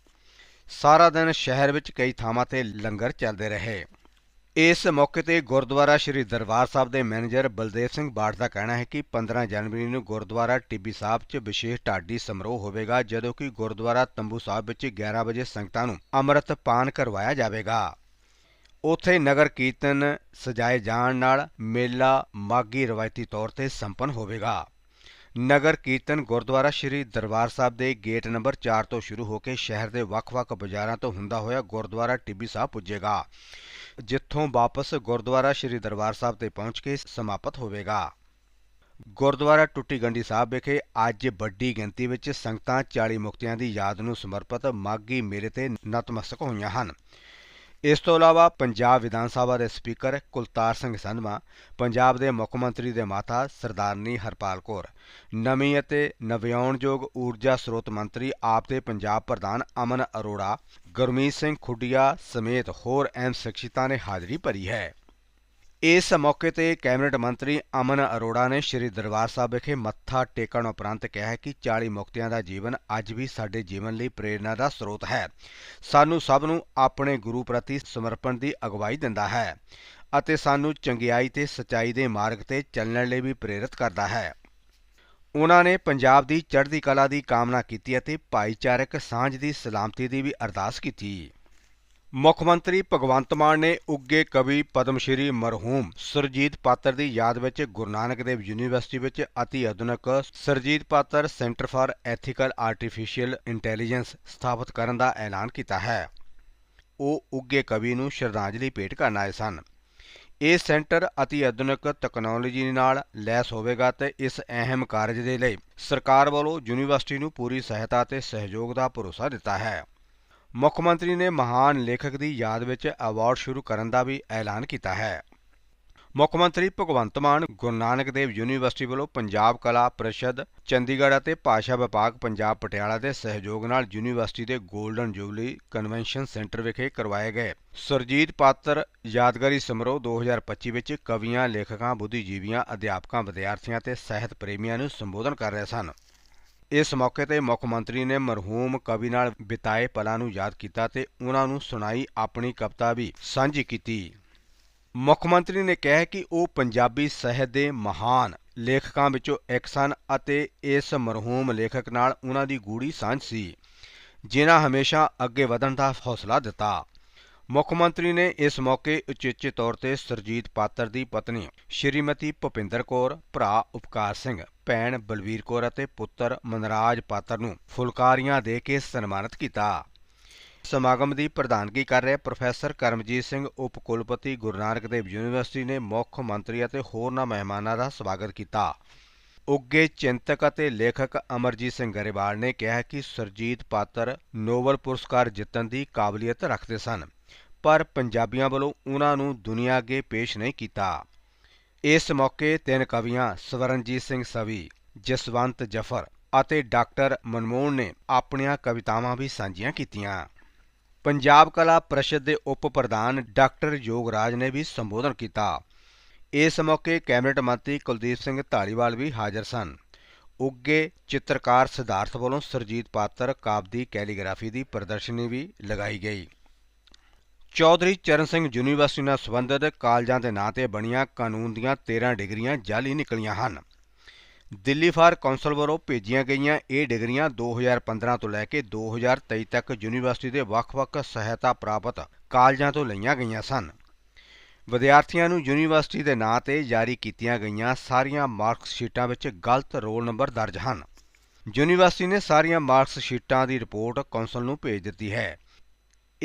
ਸਾਰਾ ਦਿਨ ਸ਼ਹਿਰ ਵਿੱਚ ਕਈ ਥਾਵਾਂ ਤੇ ਲੰਗਰ ਚੱਲਦੇ ਰਹੇ। ਇਸ ਮੌਕੇ ਤੇ ਗੁਰਦੁਆਰਾ ਸ੍ਰੀ ਦਰਬਾਰ ਸਾਹਿਬ ਦੇ ਮੈਨੇਜਰ ਬਲਦੇਵ ਸਿੰਘ ਬਾੜ ਦਾ ਕਹਿਣਾ ਹੈ ਕਿ 15 ਜਨਵਰੀ ਨੂੰ ਗੁਰਦੁਆਰਾ ਟਿੱਬੀ ਸਾਹਿਬ 'ਚ ਵਿਸ਼ੇਸ਼ ਢਾਡੀ ਸਮਾਰੋਹ ਹੋਵੇਗਾ, ਜਦੋਂ ਕਿ ਗੁਰਦੁਆਰਾ ਤੰਬੂ ਸਾਹਿਬ ਵਿੱਚ 11 ਵਜੇ ਸੰਗਤਾਂ ਨੂੰ ਅੰਮ੍ਰਿਤ ਪਾਨ ਕਰਵਾਇਆ ਜਾਵੇਗਾ। ਉੱਥੇ ਨਗਰ ਕੀਰਤਨ ਸਜਾਏ ਜਾਣ ਨਾਲ ਮੇਲਾ ਮਾਗੀ ਰਵਾਇਤੀ ਤੌਰ ਤੇ ਸੰਪੰਨ ਹੋਵੇਗਾ। ਨਗਰ ਕੀਰਤਨ ਗੁਰਦੁਆਰਾ ਸ੍ਰੀ ਦਰਬਾਰ ਸਾਹਿਬ ਦੇ ਗੇਟ ਨੰਬਰ 4 ਤੋਂ ਸ਼ੁਰੂ ਹੋ ਕੇ ਸ਼ਹਿਰ ਦੇ ਵੱਖ-ਵੱਖ ਬਾਜ਼ਾਰਾਂ ਤੋਂ ਹੁੰਦਾ ਹੋਇਆ ਗੁਰਦੁਆਰਾ ਟਿੱਬੀ ਸਾਹਿਬ ਪੁੱਜੇਗਾ। ਜਿੱਥੋਂ ਵਾਪਸ ਗੁਰਦੁਆਰਾ ਸ੍ਰੀ ਦਰਬਾਰ ਸਾਹਿਬ ਤੇ ਪਹੁੰਚ ਕੇ ਸਮਾਪਤ ਹੋਵੇਗਾ। ਗੁਰਦੁਆਰਾ ਟੁੱਟੀ ਗੰਡੀ ਸਾਹਿਬ ਵਿਖੇ ਅੱਜ ਵੱਡੀ ਗਿਣਤੀ ਵਿੱਚ ਸੰਗਤਾਂ 40 ਮੁਕਤਿਆਂ ਦੀ ਯਾਦ ਨੂੰ ਸਮਰਪਿਤ ਮਾਗੀ ਮੇਲੇ ਤੇ ਨਤਮਸਤਕ ਹੋਈਆਂ ਹਨ। ਇਸ ਤੋਂ ਇਲਾਵਾ ਪੰਜਾਬ ਵਿਧਾਨ ਸਭਾ ਦੇ ਸਪੀਕਰ ਕੁਲਤਾਰ ਸਿੰਘ ਸੰਧਵਾ, ਪੰਜਾਬ ਦੇ ਮੁੱਖ ਮੰਤਰੀ ਦੇ ਮਾਤਾ ਸਰਦਾਰਨੀ ਹਰਪਾਲ ਕੌਰ, ਨਵੀਂ ਅਤੇ ਨਵਿਆਉਣਯੋਗ ਊਰਜਾ ਸਰੋਤ ਮੰਤਰੀ ਆਪ ਦੇ ਪੰਜਾਬ ਪ੍ਰਧਾਨ ਅਮਨ ਅਰੋੜਾ, ਗੁਰਮੀਤ ਸਿੰਘ ਖੁੱਡੀਆ ਸਮੇਤ ਹੋਰ ਅਹਿਮ ਸ਼ਖਸੀਅਤਾਂ ਨੇ ਹਾਜ਼ਰੀ ਭਰੀ ਹੈ। ਇਸ ਮੌਕੇ ਤੇ ਕੈਬਨਿਟ ਮੰਤਰੀ ਅਮਨ ਅਰੋੜਾ ਨੇ ਸ੍ਰੀ ਦਰਬਾਰ ਸਾਹਿਬ ਵਿਖੇ ਮੱਥਾ ਟੇਕਣ ਉਪਰੰਤ ਕਿਹਾ ਹੈ ਕਿ 40 ਮੁਕਤਿਆਂ ਦਾ ਜੀਵਨ ਅੱਜ ਵੀ ਸਾਡੇ ਜੀਵਨ ਲਈ ਪ੍ਰੇਰਣਾ ਦਾ ਸਰੋਤ ਹੈ। ਸਾਨੂੰ ਸਭ ਨੂੰ ਆਪਣੇ ਗੁਰੂ ਪ੍ਰਤੀ ਸਮਰਪਣ ਦੀ ਅਗਵਾਈ ਦਿੰਦਾ ਹੈ ਅਤੇ ਸਾਨੂੰ ਚੰਗਿਆਈ ਤੇ ਸਚਾਈ ਦੇ ਮਾਰਗ ਤੇ ਚੱਲਣ ਲਈ ਵੀ ਪ੍ਰੇਰਿਤ ਕਰਦਾ ਹੈ। ਉਹਨਾਂ ਨੇ ਪੰਜਾਬ ਦੀ ਚੜ੍ਹਦੀ ਕਲਾ ਦੀ ਕਾਮਨਾ ਕੀਤੀ ਅਤੇ ਭਾਈਚਾਰਕ ਸਾਂਝ ਦੀ ਸਲਾਮਤੀ ਦੀ ਵੀ ਅਰਦਾਸ ਕੀਤੀ। ਮੁੱਖ ਮੰਤਰੀ ਭਗਵੰਤ ਮਾਨ ਨੇ ਉੱਗੇ ਕਵੀ ਪਦਮ ਸ਼੍ਰੀ ਮਰਹੂਮ ਸਰਜੀਤ ਪਾਤਰ ਦੀ ਯਾਦ ਵਿੱਚ ਗੁਰੂ ਨਾਨਕ ਦੇਵ ਯੂਨੀਵਰਸਿਟੀ ਵਿੱਚ ਅਤੀ ਆਧੁਨਿਕ Surjit Patar centre for ethical artificial intelligence ਸਥਾਪਿਤ ਕਰਨ ਦਾ ਐਲਾਨ ਕੀਤਾ ਹੈ। ਉਹ ਉੱਗੇ ਕਵੀ ਨੂੰ ਸ਼ਰਧਾਂਜਲੀ ਭੇਟ ਕਰਨ ਆਏ ਸਨ। ਇਹ ਸੈਂਟਰ ਅਤੀ ਆਧੁਨਿਕ ਤਕਨਾਲੋਜੀ ਨਾਲ ਲੈਸ ਹੋਵੇਗਾ ਤੇ ਇਸ ਅਹਿਮ ਕਾਰਜ ਦੇ ਲਈ ਸਰਕਾਰ ਵੱਲੋਂ ਯੂਨੀਵਰਸਿਟੀ ਨੂੰ ਪੂਰੀ ਸਹਾਇਤਾ ਅਤੇ ਸਹਿਯੋਗ ਦਾ ਭਰੋਸਾ ਦਿੱਤਾ ਹੈ। ਮੁੱਖ ਮੰਤਰੀ ਨੇ ਮਹਾਨ ਲੇਖਕ ਦੀ ਯਾਦ ਵਿੱਚ ਅਵਾਰਡ ਸ਼ੁਰੂ ਕਰਨ ਦਾ ਵੀ ਐਲਾਨ ਕੀਤਾ ਹੈ। ਮੁੱਖ ਮੰਤਰੀ ਭਗਵੰਤ ਮਾਨ ਗੁਰੂ ਨਾਨਕ ਦੇਵ ਯੂਨੀਵਰਸਿਟੀ ਵੱਲੋਂ ਪੰਜਾਬ ਕਲਾ ਪ੍ਰੀਸ਼ਦ, ਚੰਡੀਗੜ੍ਹ ਅਤੇ ਭਾਸ਼ਾ ਵਿਭਾਗ ਪੰਜਾਬ ਪਟਿਆਲਾ ਦੇ ਸਹਿਯੋਗ ਨਾਲ ਯੂਨੀਵਰਸਿਟੀ ਦੇ 골ਡਨ ਜੁਬਲੀ ਕਨਵੈਨਸ਼ਨ ਸੈਂਟਰ ਵਿਖੇ ਕਰਵਾਏ ਗਏ। ਸੁਰਜੀਤ ਪਾਤਰ ਯਾਦਗਾਰੀ ਸਮਾਰੋਹ 2025 ਵਿੱਚ ਕਵੀਆਂ, ਲੇਖਕਾਂ, ਬੁੱਧੀਜੀਵੀਆਂ, ਅਧਿਆਪਕਾਂ, ਵਿਦਿਆਰਥੀਆਂ ਤੇ ਸਾਹਿਤ ਪ੍ਰੇਮੀਆਂ ਨੂੰ ਸੰਬੋਧਨ ਕਰ ਰਹੇ ਸਨ। ਇਸ ਮੌਕੇ ਤੇ ਮੁੱਖ ਮੰਤਰੀ ਨੇ ਮਰਹੂਮ ਕਵੀ ਨਾਲ ਬਿਤਾਏ ਪਲਾਂ ਨੂੰ ਯਾਦ ਕੀਤਾ ਤੇ ਉਹਨਾਂ ਨੂੰ ਸੁਣਾਈ ਆਪਣੀ ਕਵਿਤਾ ਵੀ ਸਾਂਝੀ ਕੀਤੀ। ਮੁੱਖ ਮੰਤਰੀ ਨੇ ਕਿਹਾ ਕਿ ਉਹ ਪੰਜਾਬੀ ਸਾਹਿਤ ਦੇ ਮਹਾਨ ਲੇਖਕਾਂ ਵਿੱਚੋਂ ਇੱਕ ਸਨ ਅਤੇ ਇਸ ਮਰਹੂਮ ਲੇਖਕ ਨਾਲ ਉਹਨਾਂ ਦੀ ਗੂੜੀ ਸਾਂਝ ਸੀ, ਜਿਨ੍ਹਾਂ ਹਮੇਸ਼ਾ ਅੱਗੇ ਵਧਣ ਦਾ ਹੌਸਲਾ ਦਿੱਤਾ। ਮੁੱਖ ਮੰਤਰੀ ਨੇ ਇਸ ਮੌਕੇ ਉਚੇਚੇ ਤੌਰ ਤੇ ਸਰਜੀਤ ਪਾਤਰ ਦੀ ਪਤਨੀ ਸ਼੍ਰੀਮਤੀ ਭੁਪਿੰਦਰ ਕੌਰ, ਭਰਾ ਉਪਕਾਰ ਸਿੰਘ ਭੈਣ ਬਲਵੀਰ ਕੌਰ ਅਤੇ ਪੁੱਤਰ ਮਨਰਾਜ ਪਾਤਰ ਨੂੰ ਫੁਲਕਾਰੀਆਂ ਦੇ ਕੇ ਸਨਮਾਨਿਤ ਕੀਤਾ। ਸਮਾਗਮ ਦੀ ਪ੍ਰਧਾਨਗੀ ਕਰ ਰਹੇ ਪ੍ਰੋਫੈਸਰ ਕਰਮਜੀਤ ਸਿੰਘ ਉਪ ਕੁਲਪਤੀ ਗੁਰੂ ਨਾਨਕ ਦੇਵ ਯੂਨੀਵਰਸਿਟੀ ਨੇ ਮੁੱਖ ਮੰਤਰੀ ਅਤੇ ਹੋਰਨਾਂ ਮਹਿਮਾਨਾਂ ਦਾ ਸਵਾਗਤ ਕੀਤਾ। ਉੱਗੇ ਚਿੰਤਕ ਅਤੇ ਲੇਖਕ ਅਮਰਜੀਤ ਸਿੰਘ ਗਰੇਵਾਲ ਨੇ ਕਿਹਾ ਕਿ ਸਰਜੀਤ ਪਾਤਰ ਨੋਬਲ ਪੁਰਸਕਾਰ ਜਿੱਤਣ ਦੀ ਕਾਬਲੀਅਤ ਰੱਖਦੇ ਸਨ, ਪਰ ਪੰਜਾਬੀਆਂ ਵੱਲੋਂ ਉਹਨਾਂ ਨੂੰ ਦੁਨੀਆ ਅੱਗੇ ਪੇਸ਼ ਨਹੀਂ ਕੀਤਾ। ਇਸ ਮੌਕੇ ਤਿੰਨ ਕਵੀਆਂ, ਸਵਰਨਜੀਤ ਸਿੰਘ ਸਵੀ, ਜਸਵੰਤ ਜਫਰ ਅਤੇ ਡਾਕਟਰ ਮਨਮੋਹਨ ਨੇ ਆਪਣੀਆਂ ਕਵਿਤਾਵਾਂ ਵੀ ਸਾਂਝੀਆਂ ਕੀਤੀਆਂ। ਪੰਜਾਬ ਕਲਾ ਪ੍ਰੀਸ਼ਦ ਦੇ ਉਪ ਪ੍ਰਧਾਨ ਡਾਕਟਰ ਯੋਗਰਾਜ ਨੇ ਵੀ ਸੰਬੋਧਨ ਕੀਤਾ। ਇਸ ਮੌਕੇ ਕੈਬਨਿਟ ਮੰਤਰੀ ਕੁਲਦੀਪ ਸਿੰਘ ਧਾਲੀਵਾਲ ਵੀ ਹਾਜ਼ਰ ਸਨ। ਉੱਗੇ ਚਿੱਤਰਕਾਰ ਸਿਧਾਰਥ ਵੱਲੋਂ ਸਰਜੀਤ ਪਾਤਰ ਕਾਬਦੀ ਕੈਲੀਗ੍ਰਾਫੀ ਦੀ ਪ੍ਰਦਰਸ਼ਨੀ ਵੀ ਲਗਾਈ ਗਈ। ਚੌਧਰੀ ਚਰਨ ਸਿੰਘ ਯੂਨੀਵਰਸਿਟੀ ਨਾਲ ਸੰਬੰਧਿਤ ਕਾਲਜਾਂ ਦੇ ਨਾਂ ਤੇ ਬਣੀਆਂ ਕਾਨੂੰਨ ਦੀਆਂ 13 ਡਿਗਰੀਆਂ ਜਾਲੀ ਨਿਕਲੀਆਂ ਹਨ। ਦਿੱਲੀ ਫਾਰ ਕੌਂਸਲ ਵੱਲੋਂ ਭੇਜੀਆਂ ਗਈਆਂ ਇਹ ਡਿਗਰੀਆਂ 2015 ਤੋਂ ਲੈ ਕੇ 2023 ਤੱਕ ਯੂਨੀਵਰਸਿਟੀ ਦੇ ਵੱਖ-ਵੱਖ ਸਹਾਇਤਾ ਪ੍ਰਾਪਤ ਕਾਲਜਾਂ ਤੋਂ ਲਈਆਂ ਗਈਆਂ ਸਨ। ਵਿਦਿਆਰਥੀਆਂ ਨੂੰ ਯੂਨੀਵਰਸਿਟੀ ਦੇ ਨਾਂ ਤੇ ਜਾਰੀ ਕੀਤੀਆਂ ਗਈਆਂ ਸਾਰੀਆਂ ਮਾਰਕਸ ਸ਼ੀਟਾਂ ਵਿੱਚ ਗਲਤ ਰੋਲ ਨੰਬਰ ਦਰਜ ਹਨ। ਯੂਨੀਵਰਸਿਟੀ ਨੇ ਸਾਰੀਆਂ ਮਾਰਕਸ ਸ਼ੀਟਾਂ ਦੀ ਰਿਪੋਰਟ ਕੌਂਸਲ ਨੂੰ ਭੇਜ ਦਿੱਤੀ ਹੈ।